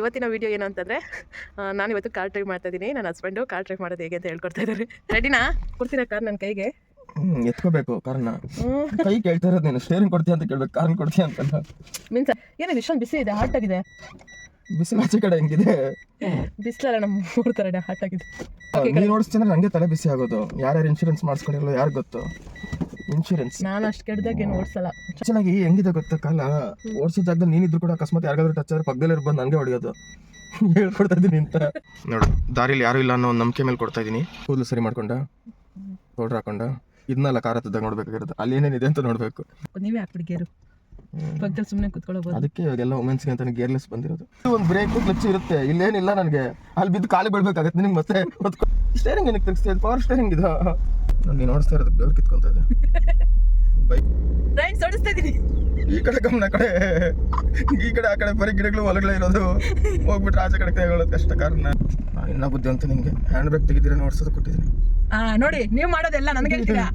ಇವತ್ತಿನ ವಿಡಿಯೋ ಏನು ಅಂತಂದರೆ ನಾನು ಇವತ್ತು ಕಾರ್ ಡ್ರೈವ್ ಮಾಡ್ತಾ ಇದ್ದೀನಿ. ನನ್ನ ಹಸ್ಬೆಂಡು ಕಾರ್ ಡ್ರೈವ್ ಮಾಡೋದು ಹೇಗೆ ಅಂತ ಹೇಳ್ಕೊಡ್ತಾ ಇದ್ದಾರೆ. ರೆಡಿನಾ ಕೊಡ್ತೀರಾ ಕಾರ್ ನನ್ನ ಕೈಗೆ? ಎತ್ಕೋಬೇಕು ಕಾರನ್ನ ಹ್ಞೂ ಕೈ ಕೇಳ್ತಾ ಇರೋದು ನೀನು. ಸ್ಟೇರಿಂಗ್ ಕೊಡ್ತೀಯ ಅಂತ ಕೇಳ್ಬೇಕು. ಕಾರನ್ನ ಕೊಡ್ತೀಯ ಅಂತಲ್ಲ. ಮೀನ್ಸ್ ಏನಿದೆ ಇಷ್ಟೊಂದು ಬಿಸಿ ಇದೆ? ಹಾಟ್ ಆಗಿದೆ. ಬಿಸಿಲು ಆಚೆ ಕಡೆ ಹೆಂಗಿದೆ? ಬಿಸಿಲಲ್ಲ ನಮ್ಮ ಮೂರು ಥರ ಹಾಟ್ ಆಗಿದೆ. ನೀನು ಓಡಿಸ್ತೀನಿ ನಂಗೆ ತಲೆ ಬಿಸಿ ಆಗೋದು. ಯಾರ್ಯಾರು ಇನ್ಶೂರೆನ್ಸ್ ಮಾಡಿಸ್ಕೊಂಡಿರಲ್ಲ ಯಾರು ಗೊತ್ತು? ಇನ್ಶೂರೆನ್ಸ್ ನಾನು ಅಷ್ಟು ಕೆಡ್ದಾಗ ಏನು ಓಡಿಸಲ್ಲ ಚೆನ್ನಾಗಿ ಹೆಂಗಿದೆ ಗೊತ್ತಾ ಕಾಲ? ಓಡಿಸೋ ಜಾಗದಲ್ಲಿ ನೀನಿದ್ರು ಕೂಡ ಅಕಸ್ಮಾತ್ ಯಾರಿಗಾದ್ರೂ ಟಚ್ ಆದ್ರೆ ಪಕ್ಕದಲ್ಲಿ ಬಂದು ನನಗೆ ಹೊಡೆಯೋದು. ಹೇಳ್ಕೊಡ್ತಾ ಇದ್ದೀನಿ ಅಂತ. ನೋಡು ದಾರಿಲಿ ಯಾರು ಇಲ್ಲ ಅನ್ನೋ ಒಂದು ನಂಬಿಕೆ ಮೇಲೆ ಕೊಡ್ತಾ ಇದ್ದೀನಿ. ಕೂದಲು ಸರಿ ಮಾಡ್ಕೊಂಡ? ಪೌಡ್ರ್ ಹಾಕೊಂಡ? ಇದನ್ನೆಲ್ಲ ಕಾರ ಹತ್ತದಾಗ ನೋಡ್ಬೇಕಾಗಿರೋದು. ಅಲ್ಲಿ ಏನೇನಿದೆ ಅಂತ ನೋಡಬೇಕು. ನೀವೇ ಹಾಕ್ಬಿಡಿ ಗೇರು. ಪಕ್ಕದಲ್ಲಿ ಸುಮ್ಮನೆ ಕುತ್ಕೊಳ್ಳೋಬೋದು ಅದಕ್ಕೆ ಇವಾಗೆಲ್ಲ ವುಮೆನ್ಸ್ಗೆ ಅಂತ ಗೇರ್ಲೆಸ್ ಬಂದಿರೋದು. ಒಂದು ಬ್ರೇಕ್ ಕ್ಲಚ್ ಇರುತ್ತೆ. ಇಲ್ಲೇನಿಲ್ಲ ನನಗೆ. ಅಲ್ಲಿ ಬಿದ್ದು ಕಾಲಿ ಬೀಳ್ಬೇಕಾಗತ್ತೆ ನಿಮ್ಗೆ ಮತ್ತೆ. ಸ್ಟೇರಿಂಗ್ ಏನಕ್ಕೆ ತೆಗಿಸ್ತಾ ಇದೆ ಪವರ್ ಸ್ಟೇರಿಂಗ್ ಇದು? ನೀನು ಓಡಿಸ್ತಾ ಇರೋದು ಬೆವ್ರು ಕಿತ್ಕೊಳ್ತಾ ಇದೆ ಬೈಕ್. ಫ್ರೆಂಡ್ಸ್ ಓಡಿಸ್ತಾ ಇದ್ದೀನಿ ಈ ಕಡೆ ಗಮನ ಕಡೆ. ಈ ಕಡೆ ಆ ಕಡೆ ಬರೀ ಗಿಡಗಳು ಹೊಲಗಳೇ ಇರೋದು. ಹೋಗ್ಬಿಟ್ರೆ ಆಚೆ ಕಡೆ ಕೈಗೊಳ್ಳೋದು ಕಷ್ಟ ಕಾರಣ. ಇನ್ನ ಬುದ್ಧಿ ಅಂತ ನಿಮಗೆ ಹ್ಯಾಂಡ್ ಬ್ಯಾಗ್ ತೆಗಿದಿರ ನೋಡ್ಸೋದು ಕೊಟ್ಟಿದ್ದೀನಿ. ಆ ನೋಡಿ ನೀವು ಮಾಡೋದೆಲ್ಲ ನನಗೆ ಹೇಳ್ತೀರಾ?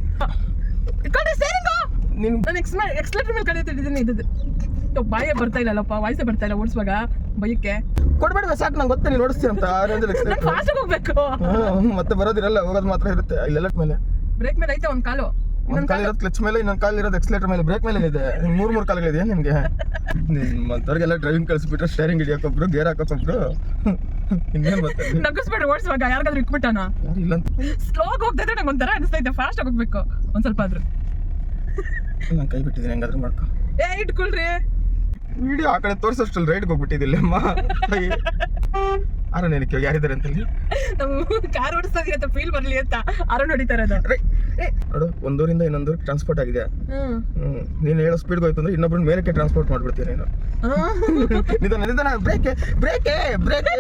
ಸೇರಿಂಗು ನೀನು ನಾನು ಎಕ್ಸ್ ಎಕ್ಸ್ಲೇಟರ್ ಮೇಲೆ ಕಲಿತಿದ್ದೀನಿ ಇದು ಬಾಯೇ ಬರ್ತಾ ಇಲ್ಲಲ್ಲಪ್ಪ ವಾಯ್ಸೇ ಬರ್ತಾ ಇಲ್ಲ ಓಡಿಸುವಾಗ ಬೈಕ್ಕೆ ಕೊಡ್ಬೇಡ ಸಾಕು ನಂಗೆ ಗೊತ್ತ ನೀನು ಓಡಿಸ್ತೀನಿ ಅಂತ ಆ ರೇಂಜಲ್ಲಿ ನಾನು ಫಾಸ್ಟ್ ಹೋಗ್ಬೇಕು. ಮತ್ತೆ ಬರೋದಿರಲ್ಲ ಹೋಗೋದು ಮಾತ್ರ ಇರುತ್ತೆ. ಇಲ್ಲೆಲ್ಲ ಮೇಲೆ. ಬ್ರೇಕ್ ಮೇಲೆ ಐತೆ ಒಂದು ಕಾಲು. ಒಂದ್ ಕಾಲ್ ಇರೋದು ಕ್ಲಚ್ ಮೇಲೆ ಇನ್ನೊಂದ್ ಕಾಲ್ ಇರೋದು ಎಕ್ಸ್ಲೇಟರ್ ಮೇಲೆ. ಬ್ರೇಕ್ ಮೇಲೆ ಇದೆ. ಮೂರ್ ಮೂರ್ ಕಾಲಗಳಿದೆಯಾ ನಿಮ್ಗೆ? ಮತ್ತವ್ರಿಗೆಲ್ಲ ಡ್ರೈವಿಂಗ್ ಕಳಿಸ್ಬಿಟ್ರೆ ಸ್ಟೇರಿಂಗ್ ಹಿಡಿಯೋಕೊಬ್ರು ಗೇರ್ ಹಾಕೋಕೊಬ್ರು ಇನ್ನೇನ್ ಮತ್ತೆ? ನಗಿಸ್ಬೇಡ ಓಡಿಸುವಾಗ. ಯಾರಿಗಾದ್ರೂ ಇಕ್ಬಿಟ್ಟಾನ ಯಾರು ಇಲ್ಲ ಸ್ಲೋ ಹೋಗ್ತಾ ಇದ್ರೆ ನಂಗೆ ಒಂಥರ ಅನಿಸ್ತೈತೆ. ಫಾಸ್ಟ್ ಹೋಗ್ಬೇಕು. ಒಂದ್ ಸ್ವಲ್ಪ ಆದ್ರೂ. ನಾನು ಕೈ ಬಿಟ್ಟಿದ್ದೀನಿ. ಹೆಂಗಾದ್ರೂ ಮಾಡ್ಕೊ. ಏ ಇಟ್ಕೊಳ್ರಿ. ವಿಡಿಯೋ ಆ ಕಡೆ ತೋರಿಸೋಷ್ಟು ರೈಡ್ಗೆ ಹೋಗ್ಬಿಟ್ಟಿದ್ದಿಲ್ಲ ಅಮ್ಮ. ಆರ ನೆನಕ್ಕೆ ಯಾರಿದ್ದಾರೆ ಅಂತ ಕಾರ್ ಓಡಿಸ್ತಾ ಅಂತ ಫೀಲ್ ಬರಲಿ ಅಂತ ಅರುಣ್ ಹೊಡಿತಾ ಇರೋದು. ಏ, ನೋಡು ಒಂದೂರಿಂದ ಇನ್ನೊಂದು ಟ್ರಾನ್ಸ್ಪೋರ್ಟ್ ಆಗಿದೆ. ನೀನು ಹೇಳೋ ಸ್ಪೀಡ್ ಹೋಯ್ತು ಅಂದ್ರೆ ಇನ್ನೊಬ್ರನ್ನ ಮೇಲಕ್ಕೆ ಟ್ರಾನ್ಸ್ಪೋರ್ಟ್ ಮಾಡ್ಬಿಡ್ತೀನಿ ನೀನು. ನಿಧಾನ ನಿಧಾನ ಬ್ರೇಕ್ ಬ್ರೇಕ್ ಬ್ರೇಕ್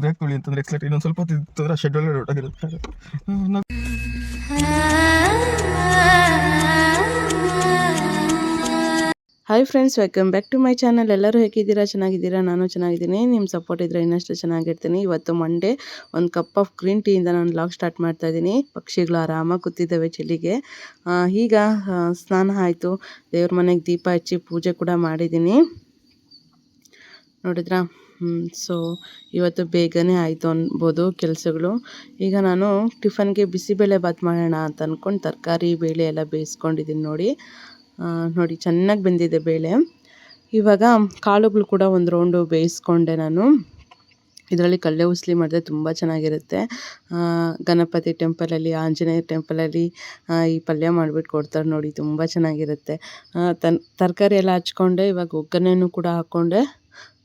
ಬ್ರೇಕ್ ತುಳಿ ಅಂತಂದ್ರೆ ಎಕ್ಸ್ಲೇಟ್ ಇನ್ನೊಂದು ಸ್ವಲ್ಪ ಹೊತ್ತು ಅಂದ್ರೆ ಶೆಡ್ ಒಳಗಡೆ ಹೊರಟಾಗಿರುತ್ತೆ. Hi friends welcome back to my channel ಎಲ್ಲರೂ ಹೇಗಿದ್ದೀರಾ? ಚೆನ್ನಾಗಿದ್ದೀರಾ? ನಾನು ಚೆನ್ನಾಗಿದ್ದೀನಿ. ನಿಮ್ಮ ಸಪೋರ್ಟ್ ಇದ್ದರೆ ಇನ್ನಷ್ಟು ಚೆನ್ನಾಗಿರ್ತೀನಿ. ಇವತ್ತು ಮಂಡೇ ಒಂದು ಕಪ್ ಆಫ್ ಗ್ರೀನ್ ಟೀಯಿಂದ ನಾನು ಲಾಗ್ ಸ್ಟಾರ್ಟ್ ಮಾಡ್ತಾ ಇದ್ದೀನಿ ಪಕ್ಷಿಗಳು ಆರಾಮಾಗಿ ಕೂತಿದ್ದಾವೆ ಚಳಿಗೆ ಈಗ ಸ್ನಾನ ಆಯಿತು. ದೇವ್ರ ಮನೆಗೆ ದೀಪ ಹಚ್ಚಿ ಪೂಜೆ ಕೂಡ ಮಾಡಿದ್ದೀನಿ ನೋಡಿದ್ರಾ? ಸೊ ಇವತ್ತು ಬೇಗನೆ ಆಯಿತು ಅನ್ಬೋದು ಕೆಲಸಗಳು. ಈಗ ನಾನು ಟಿಫನ್ಗೆ ಬಿಸಿಬೇಳೆ ಬಾತ್ ಮಾಡೋಣ ಅಂತ ಅಂದ್ಕೊಂಡು ತರಕಾರಿ, ಬೇಳೆ ಎಲ್ಲ ಬೇಯಿಸ್ಕೊಂಡಿದ್ದೀನಿ ನೋಡಿ. ನೋಡಿ, ಚೆನ್ನಾಗಿ ಬೆಂದಿದೆ ಬೇಳೆ. ಇವಾಗ ಕಾಳುಗಳು ಕೂಡ ಒಂದು ರೌಂಡು ಬೇಯಿಸ್ಕೊಂಡೆ ನಾನು. ಇದರಲ್ಲಿ ಕಲ್ಲೆ ಉಸ್ಲಿ ಮಾಡಿದ್ರೆ ತುಂಬ ಚೆನ್ನಾಗಿರುತ್ತೆ. ಗಣಪತಿ ಟೆಂಪಲಲ್ಲಿ ಆಂಜನೇಯ ಟೆಂಪಲಲ್ಲಿ ಈ ಪಲ್ಯ ಮಾಡಿಬಿಟ್ಟು ಕೊಡ್ತಾರೆ ನೋಡಿ, ತುಂಬ ಚೆನ್ನಾಗಿರುತ್ತೆ. ತನ್, ತರಕಾರಿ ಎಲ್ಲ ಹಚ್ಕೊಂಡೆ, ಇವಾಗ ಒಗ್ಗರಣೆನೂ ಕೂಡ ಹಾಕ್ಕೊಂಡೆ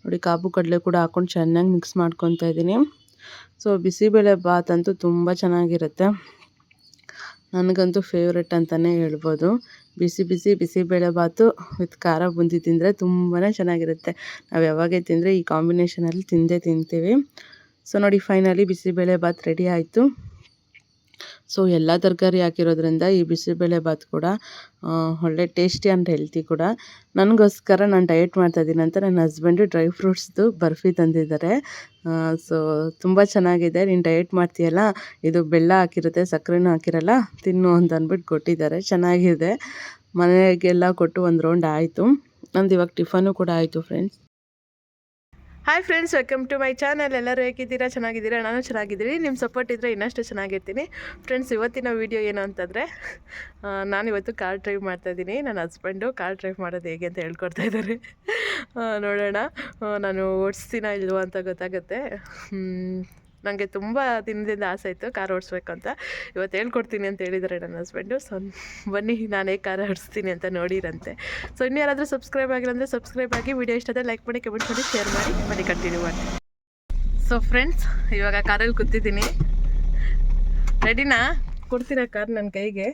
ನೋಡಿ, ಕಾಬು ಕಡಲೆ ಕೂಡ ಹಾಕ್ಕೊಂಡು ಚೆನ್ನಾಗಿ ಮಿಕ್ಸ್ ಮಾಡ್ಕೊತಾ ಇದ್ದೀನಿ. ಸೊ ಬಿಸಿಬೇಳೆ ಬಾತ್ ಅಂತೂ ತುಂಬ ಚೆನ್ನಾಗಿರುತ್ತೆ. ನನಗಂತೂ ಫೇವ್ರೆಟ್ ಅಂತಲೇ ಹೇಳ್ಬೋದು. ಬಿಸಿ ಬಿಸಿ ಬಿಸಿಬೇಳೆ ಬಾತು ವಿತ್ ಖಾರ ಬುಂದಿ ತಿಂದರೆ ತುಂಬಾ ಚೆನ್ನಾಗಿರುತ್ತೆ. ನಾವು ಯಾವಾಗೆ ತಿಂದರೆ ಈ ಕಾಂಬಿನೇಷನಲ್ಲಿ ತಿಂದೇ ತಿಂತೀವಿ. ಸೊ ನೋಡಿ ಫೈನಲಿ ಬಿಸಿಬೇಳೆ ಬಾತ್ ರೆಡಿ ಆಯಿತು. ಸೊ ಎಲ್ಲ ತರಕಾರಿ ಹಾಕಿರೋದ್ರಿಂದ ಈ ಬಿಸಿಬೇಳೆ ಬಾತ್ ಕೂಡ ಒಳ್ಳೆ ಟೇಸ್ಟಿ ಆ್ಯಂಡ್ ಹೆಲ್ತಿ ಕೂಡ. ನನಗೋಸ್ಕರ ನಾನು ಡಯಟ್ ಮಾಡ್ತಾಯಿದ್ದೀನಿ ಅಂತ ನನ್ನ ಹಸ್ಬೆಂಡು ಡ್ರೈ ಫ್ರೂಟ್ಸ್ದು ಬರ್ಫಿ ತಂದಿದ್ದಾರೆ. ಸೊ ತುಂಬ ಚೆನ್ನಾಗಿದೆ. ನೀನು ಡಯಟ್ ಮಾಡ್ತೀಯಲ್ಲ? ಇದು ಬೆಲ್ಲ ಹಾಕಿರುತ್ತೆ, ಸಕ್ಕರೆನೂ ಹಾಕಿರಲ್ಲ? ತಿನ್ನು ಅಂತ ಅಂದ್ಬಿಟ್ಟು ಕೊಟ್ಟಿದ್ದಾರೆ. ಚೆನ್ನಾಗಿದೆ. ಮನೆಗೆಲ್ಲ ಕೊಟ್ಟು ಒಂದು ರೌಂಡ್ ಆಯಿತು. ನಂದು ಇವಾಗ ಟಿಫನು ಕೂಡ ಆಯಿತು friends hi friends welcome to my channel ಎಲ್ಲರೂ ಹೇಗಿದ್ದೀರಾ? ಚೆನ್ನಾಗಿದ್ದೀರಾ? ನಾನು ಚೆನ್ನಾಗಿದ್ದೀನಿ. ನಿಮ್ಮ ಸಪೋರ್ಟ್ ಇದ್ದರೆ ಇನ್ನಷ್ಟು ಚೆನ್ನಾಗಿರ್ತೀನಿ. ಫ್ರೆಂಡ್ಸ್ ಇವತ್ತಿನ ವಿಡಿಯೋ ಏನು ಅಂತಂದರೆ ನಾನು ಇವತ್ತು ಕಾರ್ ಡ್ರೈವ್ ಮಾಡ್ತಾಯಿದ್ದೀನಿ ನನ್ನ ಹಸ್ಬೆಂಡು ಕಾರ್ ಡ್ರೈವ್ ಮಾಡೋದು ಹೇಗೆ ಅಂತ ಹೇಳ್ಕೊಡ್ತಾ ಇದ್ದಾರೆ. ನೋಡೋಣ. ನಾನು ಓಡಿಸ್ತೀನ ಇಲ್ವೋ ಅಂತ ಗೊತ್ತಾಗುತ್ತೆ. ನನಗೆ ತುಂಬ ದಿನದಿಂದ ಆಸೆ ಇತ್ತು ಕಾರ್ ಓಡಿಸ್ಬೇಕು ಅಂತ. ಇವತ್ತು ಹೇಳ್ಕೊಡ್ತೀನಿ ಅಂತ ಹೇಳಿದ್ದಾರೆ ನನ್ನ ಹಸ್ಬೆಂಡು ಸೊ ಬನ್ನಿ ನಾನೇ ಕಾರ್ ಓಡಿಸ್ತೀನಿ ಅಂತ ನೋಡಿರಂತೆ. ಸೊ ಇನ್ನು ಯಾರಾದರೂ ಸಬ್ಸ್ಕ್ರೈಬ್ ಆಗಿಲ್ಲ ಅಂದರೆ ಸಬ್ಸ್ಕ್ರೈಬ್ ಆಗಿ ವಿಡಿಯೋ ಇಷ್ಟ ಆದರೆ ಲೈಕ್ ಮಾಡಿ ಕಮೆಂಟ್ ಮಾಡಿ ಶೇರ್ ಮಾಡಿ ಮನೆ ಕಂಟಿನ್ಯೂ ಮಾಡಿ ಸೊ ಫ್ರೆಂಡ್ಸ್ ಇವಾಗ ಕಾರಲ್ಲಿ ಕೂತಿದ್ದೀನಿ. ರೆಡಿನಾ ಕೊಡ್ತೀರಾ ಕಾರ್ ನನ್ನ ಕೈಗೆ?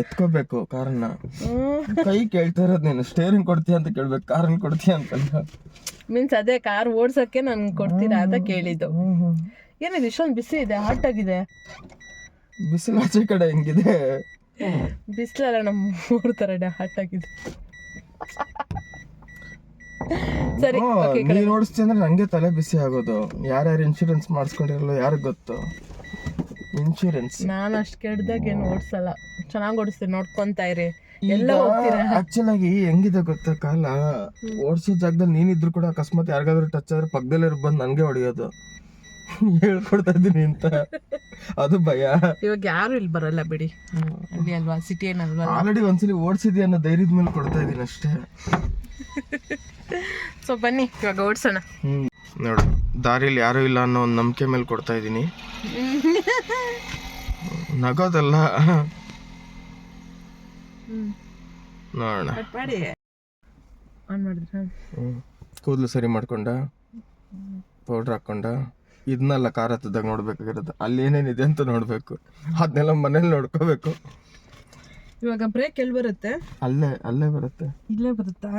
ಎತ್ಕೋಬೇಕು ಕಾರನ್ನ ಕೈ ಕೇಳ್ತಾ ಇರೋದು ನೀನು. ಸ್ಟೇರಿಂಗ್ ಕೊಡ್ತೀಯ ಅಂತ ಕೇಳ್ಬೇಕು. ಕಾರನ್ನ ಕೊಡ್ತೀಯ ಅಂತಲ್ಲ ಮೀನ್ಸ್ ಅದೇ ಕಾರ್ ಓಡ್ಸೋಕ್ಕೆ ನಾನು ಕೊಡ್ತೀರಾ ಅಂತ ಕೇಳಿದ್ದು. ಏನಿದೆ ಇಷ್ಟೊಂದು ಬಿಸಿ ಇದೆ ಹಾಟ್ ಆಗಿದೆ? ಬಿಸಿಲು ಆಚೆ ಕಡೆ ಹೆಂಗಿದೆ? ಬಿಸಿಲಲ್ಲ ನಮ್ಮ ಮೂರು ಥರ ಹಾಟ್ ಆಗಿದೆ. ಸರಿ ಓಕೆ ನೀನ್ ಓಡಿಸ್ತಿ ಅಂದ್ರೆ ನಂಗೆ ತಲೆ ಬಿಸಿ ಆಗೋದು. ಯಾರ್ಯಾರು ಇನ್ಶೂರೆನ್ಸ್ ಮಾಡಿಸ್ಕೊಂಡಿರಲ್ಲ ಯಾರು ಗೊತ್ತು? ಇನ್ಶೂರೆನ್ಸ್ ನಾನು ಅಷ್ಟು ಕೆಡ್ದಾಗ ಏನು ಓಡಿಸಲ್ಲ. ಚೆನ್ನಾಗಿ ಓಡಿಸ್ತೀನಿ ನೋಡ್ಕೊತಾ ಇರಿ. ಎಲ್ಲ ಹೋಗ್ತೀರಾ? ಆಕ್ಚುಲ್ ಆಗಿ ಹೆಂಗಿದೆ ಗೊತ್ತಾ ಕಾಲ? ಓಡಿಸೋ ಜಾಗದಲ್ಲಿ ನೀನಿದ್ರು ಕೂಡ ಅಕಸ್ಮಾತ್ ಯಾರಿಗಾದ್ರೂ ಟಚ್ ಆದ್ರೆ ಪಕ್ಕದಲ್ಲೇ ಬಂದು ನನಗೆ ಹೊಡೆಯೋದು. ಹೇಳ್ಕೊಡ್ತಾ ಇದೀನಿ ಅಂತ. ಅದು ಭಯ. ಇವಾಗ ಯಾರು ಇಲ್ಲಿ ಬರಲ್ಲ ಬಿಡಿ. ಅಲ್ಲಿ ಅಲ್ವಾ? ಸಿಟಿ ಏನಲ್ವಾ ಆಲ್ರೆಡಿ ಒಂದ್ಸಲಿ ಓಡಿಸಿದ್ಯಾ ಅನ್ನೋ ಧೈರ್ಯದ ಮೇಲೆ ಕೊಡ್ತಾ ಇದೀನಿ ಅಷ್ಟೇ. ಸೊ ಬನ್ನಿ ಇವಾಗ ಓಡಿಸೋಣ. ನೋಡು ದಾರಿಯಲ್ಲಿ ಯಾರು ಇಲ್ಲ ಅನ್ನೋ ಒಂದು ನಂಬಿಕೆ ಮೇಲೆ ಕೊಡ್ತಾ ಇದ್ದೀನಿ. ನಗೋದಲ್ಲ. ನೋಡೋಣ. ಮಾಡಿ. ಆನ್ ಮಾಡಿದ್ರ? ಕೂದಲು ಸರಿ ಮಾಡ್ಕೊಂಡ ಪೌಡ್ರ್ ಹಾಕೊಂಡ ಇದನ್ನೆಲ್ಲ ಕಾರ್ ಹತ್ತದಾಗ ನೋಡ್ಬೇಕಾಗಿರೋದು. ಅಲ್ಲಿ ಏನೇನಿದೆ ಅಂತ ನೋಡ್ಬೇಕು. ಅದನ್ನೆಲ್ಲ ಮನೇಲಿ ನೋಡ್ಕೋಬೇಕು. ಇವಾಗ ಬ್ರೇಕ್ ಎಲ್ಲಿ ಬರುತ್ತೆ? ಅಲ್ಲೇ ಅಲ್ಲೇ ಬರುತ್ತೆ. ಇಲ್ಲೇ ಬರುತ್ತಾ?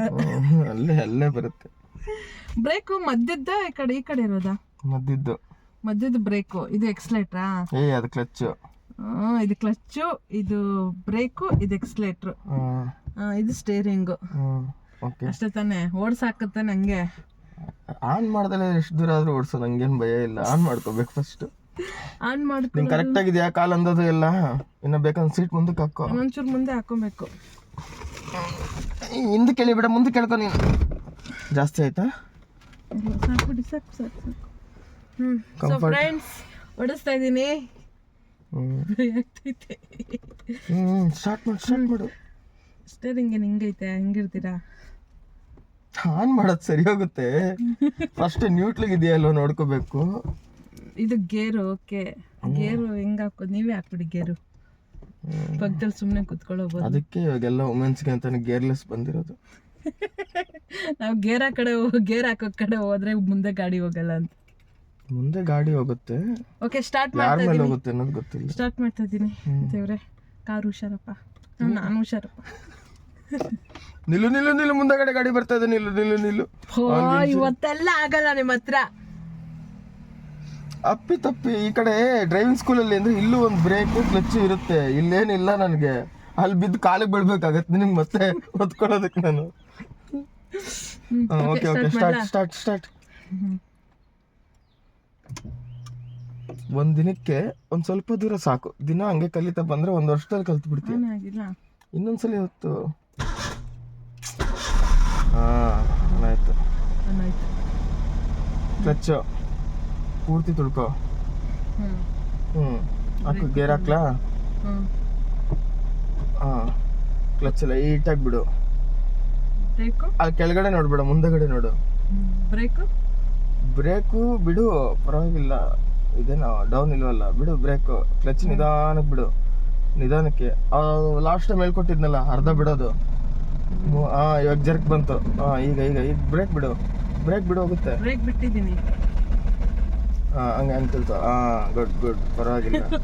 ಅಲ್ಲೇ ಅಲ್ಲೇ ಬರುತ್ತೆ. ಬ್ರೇಕು ಮಧ್ಯದ ಈ ಕಡೆ ಈ ಕಡೆ ಇರೋದಾ? ಮದ್ದಿದ್ದು. ಮಧ್ಯದ ಬ್ರೇಕು ಇದು ಎಕ್ಸ್ಲೇಟ್ರಾ ಏ ಅದು ಕ್ಲಚ್ಚು ಇದು ಕ್ಲಚ್ಚು ಇದು ಬ್ರೇಕು ಇದು ಎಕ್ಸ್ಲೇಟ್ರು. ಇದು ಸ್ಟೇರಿಂಗು. ಹ್ಮ್ ಓಕೆ. ಅಷ್ಟೇ ತಾನೆ ಓಡ್ಸಾಕತ್ತೆ ನಂಗೆ. ಆನ್ ಮಾಡ್ದಲೆ ಎಷ್ಟು ದೂರ ಆದ್ರೂ ಓಡಿಸೋ ನಂಗೇನು ಭಯ ಇಲ್ಲ. ಆನ್ ಮಾಡ್ಕೋಬೇಕು ಫಸ್ಟ್ ಆನ್ ಮಾಡ್ತೀನಿ ಕರೆಕ್ಟ್ ಆಗಿದೆಯಾ? ಕಾಲ್ ಅಂದದು ಎಲ್ಲ? ಇನ್ನ ಬೇಕಂದ್ರೆ ಸೀಟ್ ಮುಂದಕ್ಕೆ ಹಾಕೋ ಒಂಚೂರು ಮುಂದೆ ಹಾಕೋಬೇಕು. ಹಿಂದೆ ಕೇಳಿಬೇಡ ಮುಂದೆ ಕೇಳ್ಕೊ ನೀನು. ಜಾಸ್ತಿ ಆಯ್ತಾ? ಸಾಕು ಬಿಡಿ ಸಾಕು ಸಾಕು. ಸಾಕು ಹ್ಞೂ ಸೊ ಫ್ರೆಂಡ್ಸ್ ಓಡಿಸ್ತಾ ಇದ್ದೀನಿ. ಹ್ಮ್ ಆಗ್ತೈತೆ ಸ್ಟಾರ್ಟ್ ಮಾಡು ಸ್ಟಾರ್ಟ್ ಮಾಡು. ಸ್ಟೇರಿಂಗ್ ಏನು ಹಿಂಗೈತೆ ಹೆಂಗಿರ್ತೀರಾ ಆನ್ ಮಾಡೋದು ಸರಿ ಹೋಗುತ್ತೆ. ಫಸ್ಟ್ ನ್ಯೂಟ್ಲಿಗೆ ಇದೆಯಲ್ಲೋ ನೋಡ್ಕೋಬೇಕು. ಇದು ಗೇರು ಓಕೆ. ಗೇರು ಹೆಂಗೆ ಹಾಕೋದು ನೀವೇ ಹಾಕ್ಬಿಡಿ ಗೇರು. ಪಕ್ಕದಲ್ಲಿ ಸುಮ್ಮನೆ ಕುತ್ಕೊಳ್ಳೋಬೋದು ಅದಕ್ಕೆ ಇವಾಗೆಲ್ಲ ವುಮೆನ್ಸ್ಗೆ ಅಂತಾನೆ ಗೇರ್ಲೆಸ್ ಬಂದಿರೋದು. ನಾವು ಗೇರ್ ಆ ಕಡೆ ಗೇರ್ ಹಾಕೋ ಕಡೆ ಹೋದ್ರೆ ಮುಂದೆ ಗಾಡಿ ಹೋಗಲ್ಲ ಅಂತ. ಮುಂದೆ ಗಾಡಿ ಹೋಗುತ್ತೆ. ಓಕೆ ಸ್ಟಾರ್ಟ್ ಯಾರ ಮಾಡ್ತಾ ಇದೀನಿ. ಇದ್ದೀನಿ ಹೋಗುತ್ತೆ ಅನ್ನೋದು ಗೊತ್ತಿಲ್ಲ. ಸ್ಟಾರ್ಟ್ ಮಾಡ್ತಾ ಇದ್ದೀನಿ ದೇವ್ರೆ ಕಾರ್ ಹುಷಾರಪ್ಪ. ನಾನು ಹುಷಾರಪ್ಪ. ನಿಲ್ಲು ನಿಲ್ಲು ನಿಲ್ಲು ಮುಂದಗಡೆ ಗಾಡಿ ಬರ್ತಾ ಇದೆ. ನಿಲ್ಲು ನಿಲ್ಲು ನಿಲ್ಲು. ಓ ಇವತ್ತೆಲ್ಲ ಆಗಲ್ಲ ನಿಮ್ಮ ಹತ್ರ. ಅಪ್ಪಿ ತಪ್ಪಿ ಈ ಕಡೆ ಡ್ರೈವಿಂಗ್ ಸ್ಕೂಲಲ್ಲಿ ಅಂದ್ರೆ ಇಲ್ಲೂ ಒಂದು ಬ್ರೇಕ್ ಕ್ಲಚ್ ಇರುತ್ತೆ. ಇಲ್ಲೇನಿಲ್ಲ ನನಗೆ. ಅಲ್ಲಿ ಬಿದ್ದು ಕಾಲಿಗೆ ಬೀಳ್ಬೇಕಾಗತ್ತೆ ನಿಮ್ಗೆ ಮತ್ತೆ ಹೊತ್ಕೊಳ್ಳೋದಕ್ಕೆ ನಾನು. Okay okay start start start ಒಂದ್ ದಿನಕ್ಕೆ ಒಂದ್ ಸ್ವಲ್ಪ ದೂರ ಸಾಕು. ದಿನ ಹಂಗೆ ಕಲಿತಾ ಬಂದ್ರೆ ಒಂದ್ ವರ್ಷದಲ್ಲಿ ಕಲ್ತು ಬಿಡ್ತೀನಿ ಆಗಿಲ್ಲ. ಇವತ್ತು ಹೊತ್ತು. ಹಾ ಆಯ್ತು ಆಯ್ತು ಕ್ಲಚ್ ಪೂರ್ತಿ ತುಳ್ಕೊ. ಹ್ಮ್. ಹ್ಮ್. ಹಾಕು ಗೇರ್ ಹಾಕ್ಲಾ? ಹ್ಮ್. ಹಾ ಕ್ಲಚ್ ಲೈಟಾಗಿ ಬಿಡು. ಅಲ್ಲಿ ಕೆಳಗಡೆ ನೋಡ್ಬೇಡ ಮುಂದಗಡೆ ನೋಡು. ಬ್ರೇಕು? ಬ್ರೇಕು ಬಿಡು ಪರವಾಗಿಲ್ಲ. ಇದೇನೋ ಡೌನ್ ಇಲ್ವಲ್ಲ? ಬಿಡು ಬ್ರೇಕು ಕ್ಲಚ್ ನಿಧಾನಕ್ಕೆ ಬಿಡು. ನಿಧಾನಕ್ಕೆ. ಲಾಸ್ಟ್ ಟೈಮ್ ಹೇಳ್ಕೊಟ್ಟಿದ್ನಲ್ಲ ಅರ್ಧ ಬಿಡೋದು. ಹಾಂ ಇವಾಗ ಜರ್ಕ್ ಬಂತು. ಹಾ ಈಗ ಈಗ ಈಗ ಬ್ರೇಕ್ ಬಿಡು. ಬ್ರೇಕ್ ಬಿಡು ಹೋಗುತ್ತೆ. ಬ್ರೇಕ್ ಬಿಟ್ಟಿದ್ದೀನಿ. ಹಾ ಹಂಗೆ ಹಂಗೆ ತಿಳ್ತು ಹಾ ಗುಡ್ ಗುಡ್ ಪರವಾಗಿಲ್ಲ.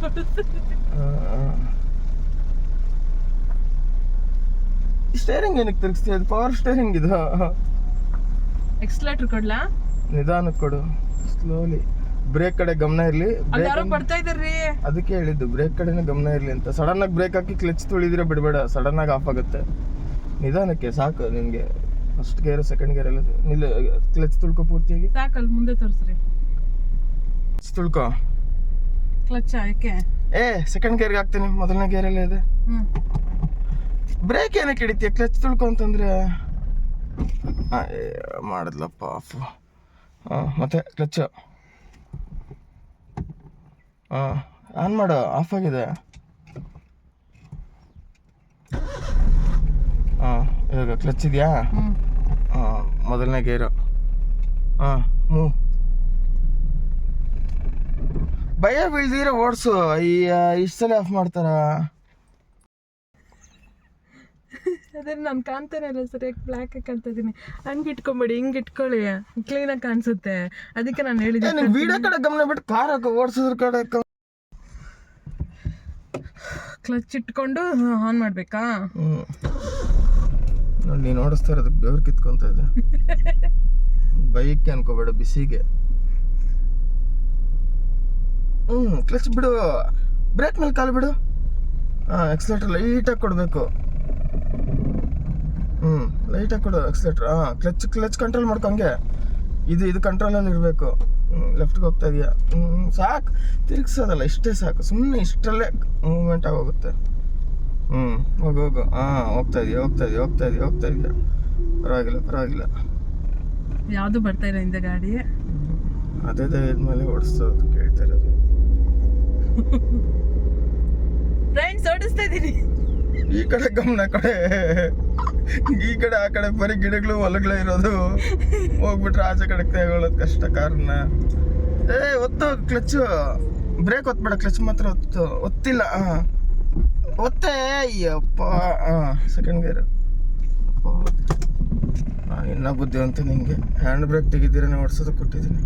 ಸ್ಟೇರಿಂಗ್ ಏನಕ್ಕೆ ತಿರುಗಿಸ್ತೀಯ? ಅದು ಪವರ್ ಸ್ಟೇರಿಂಗ್ ಇದು. ಎಕ್ಸ್ಲೇಟರ್ ಕೊಡ್ಲಾ? ನಿಧಾನಕ್ಕೆ ಕೊಡು. ಸ್ಲೋಲಿ ಬ್ರೇಕ್ ಕಡೆ ಗಮನ ಇರಲಿ ಅಲ್ಲಿ ಯಾರೋ ಬರ್ತಾ ಇದಾರ್ರಿ ಅದಕ್ಕೆ ಹೇಳಿದ್ದು ಬ್ರೇಕ್ ಕಡೆನೇ ಗಮನ ಇರಲಿ ಅಂತ. ಸಡನ್ ಆಗಿ ಬ್ರೇಕ್ ಹಾಕಿ ಕ್ಲಚ್ ತುಳಿದಿರ ಬಿಡಬೇಡ ಸಡನ್ ಆಗಿ ಆಫ್ ಆಗುತ್ತೆ. ನಿಧಾನಕ್ಕೆ ಸಾಕು ನಿಮಗೆ. ಫಸ್ಟ್ ಗೇರ್ ಸೆಕೆಂಡ್ ಗೇರ್ ಎಲ್ಲ ನಿಲ್ಲ ಕ್ಲಚ್ ತುಳ್ಕೊ ಪೂರ್ತಿಯಾಗಿ. ಸಾಕಲ್ ಮುಂದೆ ತೋರಿಸ್ರಿ. ಕ್ಲಚ್ ತುಳ್ಕೊ. ಕ್ಲಚ್ ಯಾಕೆ? ಏ ಸೆಕೆಂಡ್ ಗೇರ್ಗೆ ಹಾಕ್ತೀನಿ ಮೊದಲನೇ ಗೇರ್ ಗೇರಲ್ಲೇ ಇದೆ. ಬ್ರೇಕ್ ಏನಕ್ಕೆ ಹಿಡಿತೀಯ? ಕ್ಲಚ್ ತುಳ್ಕೊ ಅಂತಂದ್ರೆ ಮಾಡಿದ್ಲಪ್ಪ ಆಫ್ ಹಾಂ ಮತ್ತೆ ಕ್ಲಚ್ ಆನ್ ಮಾಡು ಆಫ್ ಆಗಿದೆ. ಹಾಂ ಇವಾಗ ಕ್ಲಚ್ ಇದೆಯಾ? ಹಾಂ ಮೊದಲನೇ ಗೇರು. ಹಾಂ ಹ್ಞೂ ಭಯ ಬೀಳ್ದಿರ ಓಡಿಸು. ಅಯ್ಯ ಇಷ್ಟು ಸಲ ಆಫ್ ಮಾಡ್ತಾರ. ಅದೇ ನಾನು ಕಾಣ್ತಾನೆ ಇಲ್ಲ ಸರಿಯಾಗಿ ಬ್ಲ್ಯಾಕ್ ಕಾಣ್ತಾ ಇದ್ದೀನಿ ಹಂಗೆ ಇಟ್ಕೊಂಬಿಡಿ ಹಿಂಗೆ ಇಟ್ಕೊಳ್ಳಿ. ಕ್ಲೀನಾಗಿ ಕಾಣಿಸುತ್ತೆ. ಅದಕ್ಕೆ ನಾನು ಹೇಳಿದ್ದೆ ವಿಡಿಯೋ ಕಡೆ ಗಮನ ಬಿಟ್ಟು ಕಾರ್ ಹಾಕೋ ಓಡಿಸೋದ್ರ ಕಡೆ ಕ್ಲಚ್ ಇಟ್ಕೊಂಡು ಆನ್ ಮಾಡ್ಬೇಕಾ? ನೋಡಿ, ನೀನು ಓಡಿಸ್ತಾ ಇರೋದು ಬೆವ್ರು ಕಿತ್ಕೊಂತ ಇದೆ. ಬೈಕ್ ಅನ್ಕೋಬೇಡ, ಬಿಸಿಗೆ. ಹ್ಞೂ ಕ್ಲಚ್ ಬಿಡು. ಬ್ರೇಕ್ ಮೇಲೆ ಕಾಲು ಬಿಡು. ಹಾಂ ಎಕ್ಸಲೇಟರ್ ಲೈಟಾಗಿ ಕೊಡಬೇಕು. ಹ್ಞೂ ಲೈಟಾಗಿ ಕೊಡು ಎಕ್ಸಲೇಟರ್ ಹಾಂ, ಕ್ಲಚ್ ಕ್ಲಚ್ ಕಂಟ್ರೋಲ್ ಮಾಡ್ಕೊಂಗೆ ಇದು ಇದು ಕಂಟ್ರೋಲಲ್ಲಿ ಇರಬೇಕು ಲೆಫ್ಟ್ಗೆ ಹೋಗ್ತಾ ಇದೆಯಾ? ಸಾಕು. ತಿರುಗಿಸೋದಲ್ಲ ಇಷ್ಟೇ ಸಾಕು. ಸುಮ್ಮನೆ ಇಷ್ಟರಲ್ಲೇ ಮೂವ್ಮೆಂಟ್ ಆಗೋಗುತ್ತೆ ಹ್ಞೂ ಹೋಗಿ ಹೋಗು. ಹಾಂ ಹೋಗ್ತಾ ಇದೆಯಾ ಹೋಗ್ತಾ ಇದೆಯಾ ಹೋಗ್ತಾ ಇದೆಯಾ ಹೋಗ್ತಾ ಇದೆಯಾ. ಪರವಾಗಿಲ್ಲ ಪರವಾಗಿಲ್ಲ. ಯಾವುದು ಬರ್ತಾ ಇಲ್ಲ ಹಿಂದೆ ಗಾಡಿ? ಅದೇ ಧೈರ್ಯದ ಮೇಲೆ ಓಡಿಸೋದು ಕೇಳ್ತಾ ಇರೋದು. ಫ್ರೆಂಡ್ಸ್ ಓಡಿಸ್ತಾ ಇದ್ದೀನಿ ಈ ಕಡೆ ಗಮನ ಕಡೆ. ಈ ಕಡೆ ಆ ಕಡೆ ಬರೀ ಗಿಡಗಳು ಹೊಲಗಳೇ ಇರೋದು. ಹೋಗ್ಬಿಟ್ರೆ ಆಚೆ ಕಡೆ ತೆಗೊಳ್ಳೋದು ಕಷ್ಟ ಕಾರಣ. ಏ ಒತ್ತು ಕ್ಲಚ್ ಬ್ರೇಕ್ ಒತ್ಬೇಡ ಕ್ಲಚ್ ಮಾತ್ರ ಒತ್ತು. ಒತ್ತಿಲ್ಲ ಹಾಂ ಒತ್ತೆ ಅಯ್ಯಪ್ಪ ಹಾ ಸೆಕೆಂಡ್ ಗೇರ್ ಇನ್ನ ಬುದ್ಧಿವಂತ ನಿಂಗೆ. ಹ್ಯಾಂಡ್ ಬ್ರೇಕ್ ತೆಗಿದ್ದೀರನೇ ಓಡಿಸೋದು ಕೊಟ್ಟಿದ್ದೀನಿ.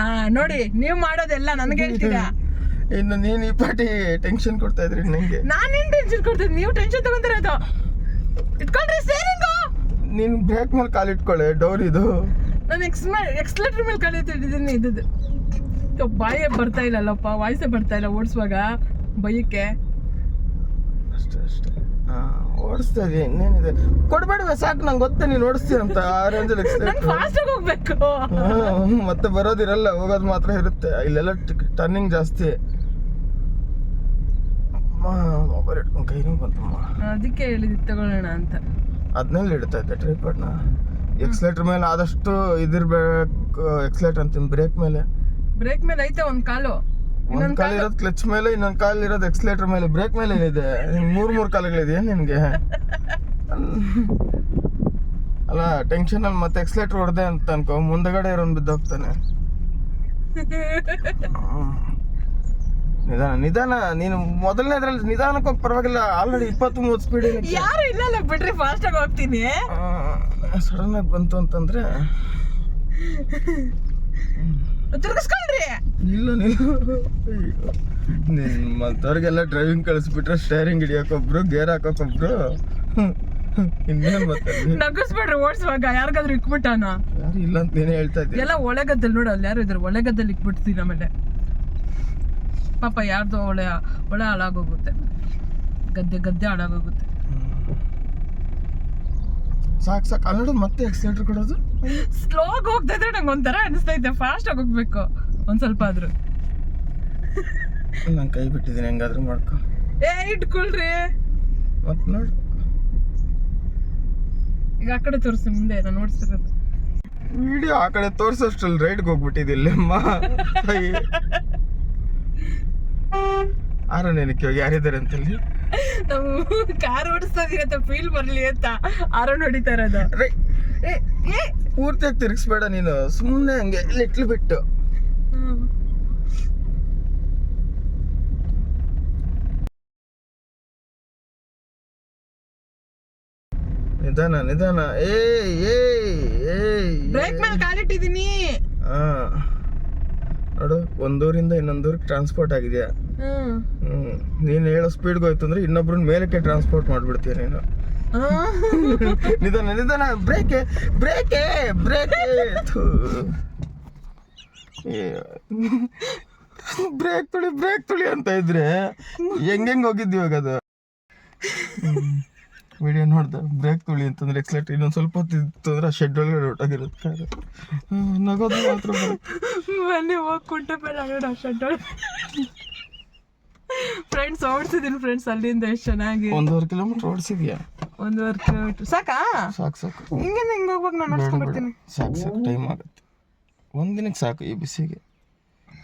ಆ ನೋಡಿ ನೀವು ಮಾಡೋದೆಲ್ಲ ನನಗೆ ಹೇಳ್ತೀರಾ? ಇನ್ನು ನೀನು ಈ ಪಾಟಿ ಟೆನ್ಷನ್ ಕೊಡ್ತಾ ಇದ್ರಿ ನಂಗೆ. ನಾನೇನ್ ಟೆನ್ಷನ್ ಕೊಡ್ತೀನಿ ನೀವು ಟೆನ್ಷನ್ ತಗೊಂತಿರೋದು ಇಟ್ಕೊಳ್ರಿ ಸೇರಿಂಗು? ನೀನು ಬ್ರೇಕ್ ಮೇಲೆ ಕಾಲಿಟ್ಕೊಳ್ಳೆ ಡೋರ್ ಇದು. ನಾನು ಎಕ್ಸ್ ಎಕ್ಸ್ಲೇಟರ್ ಮೇಲೆ ಕಲಿತಿದ್ದೀನಿ ಇದ್ದದ್ದು. ಬಾಯೇ ಬರ್ತಾ ಇಲ್ಲಲ್ಲಪ್ಪ ವಾಯ್ಸೇ ಬರ್ತಾ ಇಲ್ಲ ಓಡಿಸುವಾಗ ಬೈಯಕ್ಕೆ. ಅಷ್ಟೇ ಅಷ್ಟೇ. ಓಡಿಸ್ತಾ ಇದೀಯ ಇನ್ನೇನಿದೆ? ಕೊಡ್ಬೇಡ ಸಾಕು ನಂಗೆ ಗೊತ್ತೆ ನೀನು ಓಡಿಸ್ತೀಯ ಅಂತ ಆ ರೇಂಜಲ್ಲಿ ಹೋಗ್ಬೇಕು. ಮತ್ತೆ ಬರೋದಿರಲ್ಲ ಹೋಗೋದು ಮಾತ್ರ ಇರುತ್ತೆ. ಇಲ್ಲೆಲ್ಲ ಟರ್ನಿಂಗ್ ಜಾಸ್ತಿ. ಮೊಬೈಲ್ ಇಟ್ಕೊಂಡು ಕೈನೂ ಬಂತಮ್ಮ ಅದಕ್ಕೆ ಹೇಳಿದ್ದು ತಗೊಳ್ಳೋಣ ಅಂತ. ಅದನ್ನೆಲ್ಲ ಇಡ್ತಾ ಇದ್ದೆ ಟ್ರಿಪಡ್ನ ಎಕ್ಸ್ಲೇಟರ್ ಮೇಲೆ ಆದಷ್ಟು ಇದಿರ್ಬೇಕು ಎಕ್ಸ್ಲೇಟರ್ ಅಂತೀನಿ ಬ್ರೇಕ್ ಮೇಲೆ. ಬ್ರೇಕ್ ಮೇಲೆ ಐತೆ ಒಂದು ಕಾಲು. ಒಂದ್ ಕಾಲ್ ಇರೋದು ಕ್ಲಚ್ ಮೇಲೆ ಇನ್ನೊಂದ್ ಕಾಲ್ ಇರೋದು ಎಕ್ಸ್ಲೇಟರ್ ಮೇಲೆ. ಬ್ರೇಕ್ ಮೇಲೆ ಏನಿದೆ ಮೂರ್ ಮೂರ್ ಕಾಲುಗಳಿದೆಯಾ ನಿನ್ಗೆ? ಅಲ್ಲ ಟೆನ್ಷನ್ ಅಲ್ಲಿ ಮತ್ತೆ ಎಕ್ಸ್ಲೇಟರ್ ಹೊಡೆದೆ ಅಂತ ಅನ್ಕೋ. ಮುಂದಗಡೆ ಇರೋನ್ ಬಿದ್ದೋಗ್ತಾನೆ. ನಿಧಾನ ನಿಧಾನ ನೀನು ಮೊದಲನೇದ್ರಲ್ಲಿ ನಿಧಾನಕ್ಕೆ ಹೋಗಿ ಪರವಾಗಿಲ್ಲ ಆಲ್ರೆಡಿ ಇಪ್ಪತ್ತು ಮೂವತ್ತು ಸ್ಪೀಡ್ ಯಾರು ಇಲ್ಲ ಬಿಡ್ರಿ ಫಾಸ್ಟ್ ಆಗಿ ಹೋಗ್ತೀನಿ? ಸಡನ್ ಆಗಿ ಬಂತು ಅಂತಂದ್ರೆ ತಿರ್ಗಿಸ್ಕೊಳ್ರಿ. ಇಲ್ಲ ನಿಲ್ಲು ನಿನ್ ಮತ್ತವ್ರಿಗೆಲ್ಲ ಡ್ರೈವಿಂಗ್ ಕಳಿಸ್ಬಿಟ್ರೆ ಸ್ಟೇರಿಂಗ್ ಹಿಡಿಯೋಕೊಬ್ರು ಗೇರ್ ಹಾಕೋಕೊಬ್ರು ಇನ್ನೇನ್ ಮತ್ತೆ? ನಗಿಸ್ಬೇಡ್ರಿ ಓಡಿಸುವಾಗ ಯಾರಿಗಾದ್ರೂ ಇಕ್ಬಿಟ್ಟಾನ? ಯಾರು ಇಲ್ಲ ಅಂತ ನೀನೇ ಹೇಳ್ತಾ ಇದ್ದೀನಿ ಎಲ್ಲ ಒಳಗದ್ದಲ್ಲಿ ನೋಡು ಅಲ್ಲಿ ಯಾರು ಇದ್ರು ಒಳಗದ್ದಲ್ಲಿ ಇಕ್ಬಿಡ್ತೀನಿ ಆಮೇಲೆ. ಪಾಪ ಯಾರ್ದೋ ಒಳೆ ಒಳ್ಳೆ ಹಾಳಾಗೋಗುತ್ತೆ. ಗದ್ದೆ ಗದ್ದೆ ಹಾಳಾಗೋಗುತ್ತೆ. ಸಾಕು ಸಾಕು. ಅಲ್ಲಿ ಮತ್ತೆ ಎಕ್ಸಲೇಟರ್ ಕೊಡೋದು? ಸ್ಲೋಗ್ ಹೋಗ್ತಾ ಇದ್ರೆ ನಂಗೆ ಒಂಥರ ಅನಿಸ್ತೈತೆ ಫಾಸ್ಟ್ ಆಗಿ ಹೋಗ್ಬೇಕು. ಒಂದ್ ಸ್ವಲ್ಪ ಆದ್ರೂ. ನಾನು ಕೈ ಬಿಟ್ಟಿದ್ದೀನಿ. ಹೆಂಗಾದ್ರೂ ಮಾಡ್ಕೊ. ಏ ಇಟ್ಕೊಳ್ರಿ ಮತ್ತೆ ನೋಡಿ. ಈಗ ಆ ಕಡೆ ತೋರಿಸಿ ಮುಂದೆ ನಾನು ನೋಡ್ತಿರೋದು ವಿಡಿಯೋ ಆ ಕಡೆ ತೋರಿಸೋಷ್ಟ್ರಲ್ಲಿ ರೈಡ್ಗೆ ಹೋಗ್ಬಿಟ್ಟಿದ್ದಿಲ್ಲಮ್ಮ ಆರ ನೆನಕ್ಕೆ ಹೋಗಿ ಯಾರಿದ್ದಾರೆ ಅಂತಲ್ಲಿ ನಾವು ಕಾರ್ ಅಂತ ಫೀಲ್ ಬರ್ಲಿ ಅಂತ ಆರನ್ ಏ ಏ. ಪೂರ್ತಿಯಾಗಿ ತಿರುಗಿಸ್ಬೇಡ ನೀನು ಸುಮ್ಮನೆ ಹಂಗೆ ಲಿಟ್ಲು ಬಿಟ್ಟು. ನಿಧಾನ ನಿಧಾನ. ಏ ಏ ಏಯ್ ಬ್ರೇಕ್ ಮೇಲೆ ಕಾಲಿಟ್ಟಿದ್ದೀನಿ. ಹಾ. ನೋಡು ಒಂದೂರಿಂದ ಇನ್ನೊಂದೂರಿಗೆ ಟ್ರಾನ್ಸ್ಪೋರ್ಟ್ ಆಗಿದೆಯಾ ಹ್ಮ್. ನೀನು ಹೇಳೋ ಸ್ಪೀಡ್ಗೆ ಹೋಯ್ತು ಅಂದ್ರೆ ಇನ್ನೊಬ್ರನ್ನ ಮೇಲಕ್ಕೆ ಟ್ರಾನ್ಸ್ಪೋರ್ಟ್ ಮಾಡ್ಬಿಡ್ತೀಯ ನೀನು. ನಿಧಾನ ನಿಧಾನ ಬ್ರೇಕೆ ಬ್ರೇಕೆ ಬ್ರೇಕೆ ಬ್ರೇಕ್ ತುಳಿ ಬ್ರೇಕ್ ತುಳಿ ಅಂತ ಇದ್ರೆ ಹೆಂಗೆಂಗ್ ಹೋಗಿದ್ವಿ ಇವಾಗ ಅದು. ವಿಡಿಯೋ ನೋಡ್ದೆ ಬ್ರೇಕ್ ತುಳಿ ಅಂತಂದ್ರೆ ಎಕ್ಸಲೆಟ್ ಇನ್ನೊಂದು ಸ್ವಲ್ಪ ಹೊತ್ತು ಅಂದ್ರೆ ಶೆಡ್ ಒಳಗಡೆ ಹೊರಟಾಗಿರುತ್ತೆ ನಗೋದು ಮಾತ್ರ ಬನ್ನಿ ಹೋಗಿ ಕುಂಟೆ ಮೇಲೆ ಆಗೋಣ ಶೆಡ್ ಫ್ರೆಂಡ್ಸ್ ಓಡಿಸಿದೀನಿ ಫ್ರೆಂಡ್ಸ್ ಅಲ್ಲಿಂದ ಎಷ್ಟು ಚೆನ್ನಾಗಿ. ಒಂದೂವರೆ ಕಿಲೋಮೀಟರ್ ಓಡಿಸಿದ್ಯಾ? ಒಂದೂವರೆ ಕಿಲೋಮೀಟರ್ ಸಾಕಾ? ಸಾಕು ಸಾಕು. ಹಿಂಗೆ ಹಿಂಗೆ ಹೋಗ್ಬೇಕು ನಾನು ನೋಡ್ಸ್ಕೊಂಡ್. ಬರ್ತೀನಿ ಸಾಕು ಸಾಕು ಟೈಮ್ ಆಗುತ್ತೆ. ಒಂದಿನಕ್ಕೆ ಸಾಕು ಈ ಬಿಸಿಗೆ.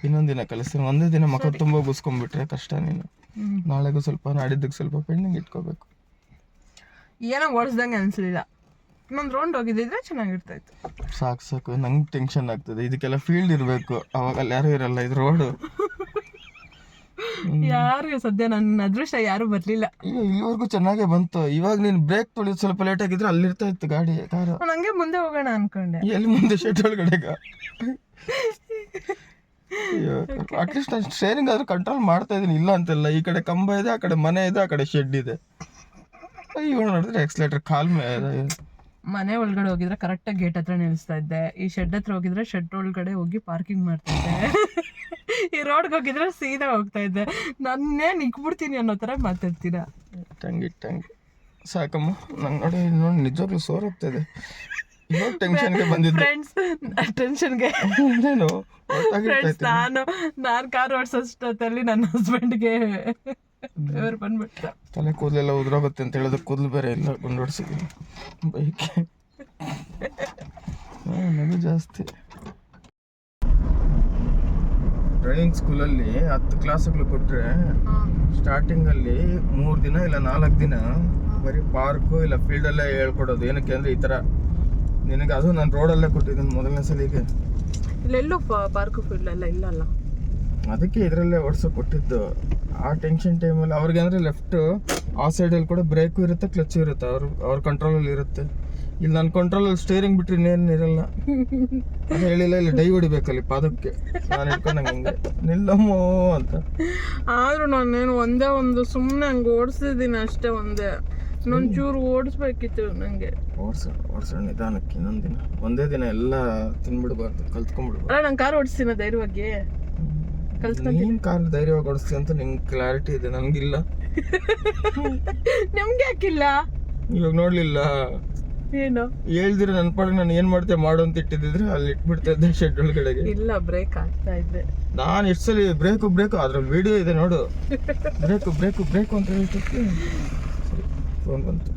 ಇನ್ನೊಂದು ದಿನ ಕಲಿಸ್ತೀನಿ. ಒಂದೇ ದಿನ ಮಕ್ಕಳು ತುಂಬ ಬುಸ್ಕೊಂಡ್ಬಿಟ್ರೆ ಕಷ್ಟ ನೀನು. ನಾಳೆಗೂ ಸ್ವಲ್ಪ ನಾಡಿದ್ದಕ್ಕೆ ಸ್ವಲ್ಪ ಪೆಂಡಿಂಗ್ ಇಟ್ಕೋಬೇಕು. ಏನೋ ಓಡಿಸ್ದಂಗೆ ಅನ್ಸಲಿಲ್ಲ. ಇನ್ನೊಂದು ರೌಂಡ್ ಹೋಗಿದ್ದಿದ್ರೆ ಚೆನ್ನಾಗಿರ್ತಾಯಿತ್ತು ಸಾಕು ಸಾಕು. ನಂಗೆ ಟೆನ್ಷನ್ ಆಗ್ತದೆ. ಇದಕ್ಕೆಲ್ಲ ಫೀಲ್ಡ್ ಇರಬೇಕು. ಅವಾಗ ಅಲ್ಲಿ ಯಾರು ಇರಲ್ಲ ಇದು ರೋಡು ಯಾರು ಸದ್ಯ ನನ್ನ ಅದೃಷ್ಟ ಯಾರು ಬರ್ಲಿಲ್ಲ. ಈಗ ಇಲ್ಲಿವರೆಗೂ ಚೆನ್ನಾಗೇ ಬಂತು. ಇವಾಗ ನೀನು ಬ್ರೇಕ್ ತೊಳಿಯೋದು ಸ್ವಲ್ಪ ಲೇಟ್ ಆಗಿದ್ರೆ ಅಲ್ಲಿರ್ತಾ ಇತ್ತು ಗಾಡಿ ಕಾರು ನಂಗೆ ಮುಂದೆ ಹೋಗೋಣ ಅನ್ಕೊಂಡೆ. ಎಲ್ಲಿ ಮುಂದೆ ಶೆಡ್ ಒಳಗಡೆಗ ಅಟ್ಲೀಸ್ಟ್ ನಾನು ಸ್ಟೇರಿಂಗ್ ಆದ್ರೂ ಕಂಟ್ರೋಲ್ ಮಾಡ್ತಾ ಇದ್ದೀನಿ ಇಲ್ಲ ಅಂತಿಲ್ಲ. ಈ ಕಡೆ ಕಂಬ ಇದೆ ಆ ಕಡೆ ಮನೆ ಇದೆ ಆ ಕಡೆ ಶೆಡ್ ಇದೆ. ಇವಾಗ ನೋಡಿದ್ರೆ ಎಕ್ಸ್ಲೇಟರ್ ಕಾಲ್ ಮನೆ ಒಳಗಡೆ ಹೋಗಿದ್ರೆ ಕರೆಕ್ಟಾಗಿ ಗೇಟ್ ಹತ್ರ ನಿಲ್ಲಿಸ್ತಾ ಇದ್ದೆ. ಈ ಶೆಡ್ ಹತ್ರ ಹೋಗಿದ್ರೆ ಶೆಡ್ ಒಳಗಡೆ ಹೋಗಿ ಪಾರ್ಕಿಂಗ್ ಮಾಡ್ತಾ ಇದ್ದೆ. ಈ ರೋಡ್ಗೆ ಹೋಗಿದ್ರೆ ಸೀದಾ ಹೋಗ್ತಾ ಇದ್ದೆ. ನನ್ನೇ ನಿಕ್ಬಿಡ್ತೀನಿ ಅನ್ನೋ ಥರ ಮಾತಾಡ್ತೀರ? ತಂಗಿ ತಂಗಿ. ಸಾಕಮ್ಮ ನಂಗೆ ನೋಡಿ ನೋಡಿ ನಿಜವಾಗ್ಲೂ ಸೋರ್ ಹೋಗ್ತಾ ಇವಾಗ ಟೆನ್ಷನ್ಗೆ ಬಂದಿದ್ದೆ. ಫ್ರೆಂಡ್ಸ್ ಟೆನ್ಷನ್ಗೆ ಇನ್ನೇನು ಫ್ರೆಂಡ್ಸ್ ನಾನು ನಾನು ಕಾರ್ ಓಡಿಸೋಷ್ಟೊತ್ತಲ್ಲಿ ನನ್ನ ಹಸ್ಬೆಂಡ್ಗೆ ಇವ್ರು ಬಂದ್ಬಿಟ್ಟ ತಲೆ ಕೂದಲೆಲ್ಲ ಉದುರೋಗುತ್ತೆ ಅಂತ ಹೇಳಿದ್ರೆ ಕೂದಲು ಬೇರೆ ಇಲ್ಲ ಗುಂಡೊಡ್ಸಿದ್ದೀನಿ. ಬೈಕ್. ನಾನು ಜಾಸ್ತಿ. ಡ್ರೈವಿಂಗ್ ಸ್ಕೂಲಲ್ಲಿ ಹತ್ತು ಕ್ಲಾಸ್ಗಳು ಕೊಟ್ಟರೆ ಸ್ಟಾರ್ಟಿಂಗಲ್ಲಿ ಮೂರು ದಿನ ಇಲ್ಲ ನಾಲ್ಕು ದಿನ ಬರೀ ಪಾರ್ಕು ಇಲ್ಲ ಫೀಲ್ಡಲ್ಲೇ ಹೇಳ್ಕೊಡೋದು. ಏನಕ್ಕೆ ಅಂದರೆ ಈ ಥರ ನಿನಗೆ ಅದು ನಾನು ರೋಡಲ್ಲೇ ಕೊಟ್ಟಿದ್ದೀನಿ ಮೊದಲನೇ ಸಲಿಗೆ. ಇಲ್ಲೆಲ್ಲೂ ಪಾರ್ಕು ಫೀಲ್ಡ್ ಎಲ್ಲ ಇಲ್ಲಲ್ಲ. ಅದಕ್ಕೆ ಇದರಲ್ಲೇ ಓಡಿಸೋ ಕೊಟ್ಟಿದ್ದು. ಆ ಟೆನ್ಷನ್ ಟೈಮಲ್ಲಿ ಅವ್ರಿಗೆ ಅಂದರೆ ಲೆಫ್ಟು ಆ ಸೈಡಲ್ಲಿ ಕೂಡ ಬ್ರೇಕು ಇರುತ್ತೆ ಕ್ಲಚ್ಚು ಇರುತ್ತೆ. ಅವ್ರ ಅವ್ರ ಕಂಟ್ರೋಲಲ್ಲಿ ಇರುತ್ತೆ. ಇಲ್ಲಿ ನನ್ನ ಕಂಟ್ರೋಲಲ್ಲಿ ಸ್ಟೇರಿಂಗ್ ಬಿಟ್ಟರೆ ಇನ್ನೇನು ಇರಲ್ಲ. ಹೇಳಿಲ್ಲ ಇಲ್ಲಿ ಡೈ ಹೊಡಿಬೇಕಲ್ಲಿ ಪಾದಕ್ಕೆ. ನಾನು ಇಟ್ಕೊಂಡಂಗೆ ಹಿಂಗೆ. ನಿಲ್ಲಮ್ಮೋ ಅಂತ. ಆದರೂ ನಾನೇನು ಒಂದೇ ಒಂದು ಸುಮ್ಮನೆ ಹಂಗೆ ಓಡಿಸಿದ್ದೀನಿ ಅಷ್ಟೇ ಒಂದೇ. ಇನ್ನೊಂಚೂರು ಓಡಿಸ್ಬೇಕಿತ್ತು ನನಗೆ ಓಡ್ಸೋಣ ಓಡ್ಸೋಣ ನಿಧಾನಕ್ಕೆ ಇನ್ನೊಂದು ದಿನ. ಒಂದೇ ದಿನ ಎಲ್ಲ ತಿನ್ಬಿಡ್ಬಾರ್ದು ಕಲ್ತ್ಕೊಂಡ್ಬಿಡ್ಬಾರ್ದು. ಅಲ್ಲ ನಾನು ಕಾರ್ ಓಡಿಸ್ತೀನ ಧೈರ್ಯವಾಗಿ. ಕಲ್ತ್ಕೊಂತೀನಿ. ನೀನ್ ಕಾರ್ ಧೈರ್ಯವಾಗಿ ಓಡಿಸ್ತೀಯ ಅಂತ ನಿಂಗೆ ಕ್ಲಾರಿಟಿ ಇದೆ ನನಗಿಲ್ಲ ನಿಮ್ಗೆ ಯಾಕಿಲ್ಲ ಇವಾಗ ನೋಡ್ಲಿಲ್ಲ. ಏನು? ಹೇಳ್ದಿರ ನನ್ನ ಪಾಡಿಗೆ ನಾನು ಏನ್ ಮಾಡ್ತೆ ಮಾಡು ಅಂತ ಇಟ್ಟಿದ್ರೆ ಅಲ್ಲಿ ಇಟ್ಬಿಡ್ತಾ ಇದ್ದೆ ಶೆಡ್ ಒಳಗಡೆಗೆ. ಇಲ್ಲ ಬ್ರೇಕ್ ಆಗ್ತಾ ಇದ್ದೆ ನಾನು ಎಷ್ಟು ಸಲ ಬ್ರೇಕು ಬ್ರೇಕು ಅದ್ರಲ್ಲಿ ವಿಡಿಯೋ ಇದೆ ನೋಡು. ಬ್ರೇಕು ಬ್ರೇಕು ಬ್ರೇಕು ಅಂತ ಹೇಳ್ತಿದ್ದೆ ಫೋನ್ ಬಂತು.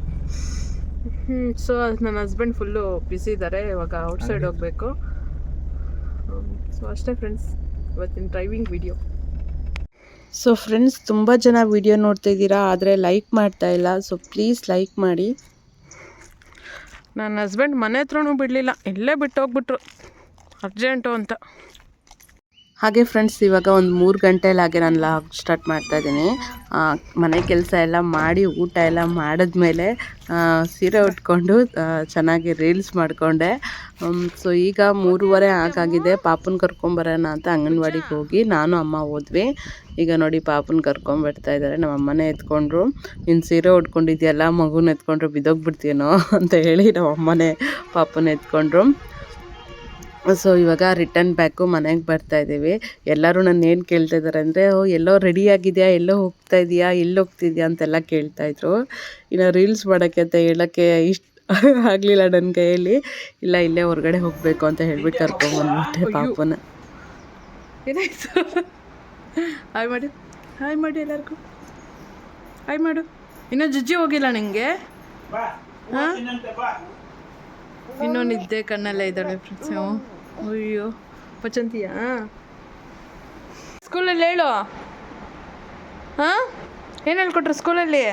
ಹ್ಮ್ ಸೊ ನನ್ನ ಹಸ್ಬೆಂಡ್ ಫುಲ್ಲು ಬಿಸಿ ಇದ್ದಾರೆ ಇವಾಗ ಔಟ್ಸೈಡ್ ಹೋಗ್ಬೇಕು. ಸೊ ಅಷ್ಟೇ ಫ್ರೆಂಡ್ಸ್ ಇವತ್ತಿನ ಡ್ರೈವಿಂಗ್ ವಿಡಿಯೋ ಸೊ ಫ್ರೆಂಡ್ಸ್ ತುಂಬ ಜನ ವಿಡಿಯೋ ನೋಡ್ತಾ ಇದ್ದೀರಾ ಆದರೆ ಲೈಕ್ ಮಾಡ್ತಾ ಇಲ್ಲ. ಸೊ ಪ್ಲೀಸ್ ಲೈಕ್ ಮಾಡಿ. ನನ್ನ ಹಸ್ಬೆಂಡ್ ಮನೆ ಹತ್ರನೂ ಬಿಡಲಿಲ್ಲ ಇಲ್ಲೇ ಬಿಟ್ಟು ಹೋಗ್ಬಿಟ್ರು ಅರ್ಜೆಂಟು ಅಂತ. ಹಾಗೆ ಫ್ರೆಂಡ್ಸ್ ಇವಾಗ ಒಂದು ಮೂರು ಗಂಟೆಲಿ ಹಾಗೆ ನಾನು ಲಾಗ್ ಸ್ಟಾರ್ಟ್ ಮಾಡ್ತಾ ಇದ್ದೀನಿ. ಮನೆ ಕೆಲಸ ಎಲ್ಲ ಮಾಡಿ, ಊಟ ಎಲ್ಲ ಮಾಡಿದ್ಮೇಲೆ ಸೀರೆ ಉಟ್ಕೊಂಡು ಚೆನ್ನಾಗಿ ರೀಲ್ಸ್ ಮಾಡಿಕೊಂಡೆ. ಸೊ ಈಗ ಮೂರುವರೆ ಆಗಾಗಿದೆ. ಪಾಪನ ಕರ್ಕೊಂಬರೋಣ ಅಂತ ಅಂಗನವಾಡಿಗೆ ಹೋಗಿ ನಾನು, ಅಮ್ಮ ಹೋದ್ವಿ. ಈಗ ನೋಡಿ ಪಾಪನ ಕರ್ಕೊಂಬರ್ತಾ ಇದ್ದಾರೆ ನಮ್ಮ ಅಮ್ಮನೇ ಎತ್ಕೊಂಡ್ರು. ನೀನು ಸೀರೆ ಉಟ್ಕೊಂಡಿದ್ಯಲ್ಲ, ಮಗುನ ಎತ್ಕೊಂಡ್ರೆ ಬಿದ್ದೋಗ್ಬಿಡ್ತೀನೋ ಅಂತ ಹೇಳಿ ನಮ್ಮ ಅಮ್ಮನೇ ಪಾಪನ ಎತ್ಕೊಂಡ್ರು. ಸೊ ಇವಾಗ ರಿಟರ್ನ್ ಬ್ಯಾಕು ಮನೆಗೆ ಬರ್ತಾ ಇದ್ದೀವಿ. ಎಲ್ಲರೂ ನನ್ನ ಏನು ಕೇಳ್ತಾ ಇದ್ದಾರೆ ಅಂದರೆ ಓ ಎಲ್ಲೋ ರೆಡಿ ಆಗಿದೆಯಾ? ಎಲ್ಲೋ ಹೋಗ್ತಾ ಇದೆಯಾ? ಎಲ್ಲಿ ಹೋಗ್ತಿದ್ಯಾ? ಅಂತೆಲ್ಲ ಕೇಳ್ತಾ ಇದ್ರು. ಇನ್ನು ರೀಲ್ಸ್ ಮಾಡೋಕ್ಕೆ ಅಂತ ಹೇಳೋಕ್ಕೆ ಇಷ್ಟ ಆಗಲಿಲ್ಲ ನನ್ನ ಕೈಯಲ್ಲಿ. ಇಲ್ಲ ಇಲ್ಲೇ ಹೊರಗಡೆ ಹೋಗಬೇಕು ಅಂತ ಹೇಳ್ಬಿಟ್ಟು ಕರ್ಕೊಂಬಂದ್ಬಿಟ್ಟೆ ಪಾಪನ. ಏನಾಯ್ತು? ಹಾಯ್ ಮಾಡಿ ಹಾಯ್ ಮಾಡಿ ಎಲ್ಲರಿಗೂ. ಹಾಯ್ ಮಾಡು ಇನ್ನೂ ಜಜ್ಜಿ ಹೋಗಿಲ್ಲ ನಿಂಗೆ? ಹಾಂ? ಇನ್ನೂ ನಿದ್ದೆ ಕಣ್ಣಲ್ಲೇ ಇದ್ದಾಳೆ ಫ್ರೆಂಡ್ಸ್ ಅಯ್ಯೋ, ಪಚಂತಿಯಾ? ಸ್ಕೂಲಲ್ಲಿ ಹೇಳು. ಹಾಂ? ಏನು ಹೇಳ್ಕೊಟ್ರು ಸ್ಕೂಲಲ್ಲಿ?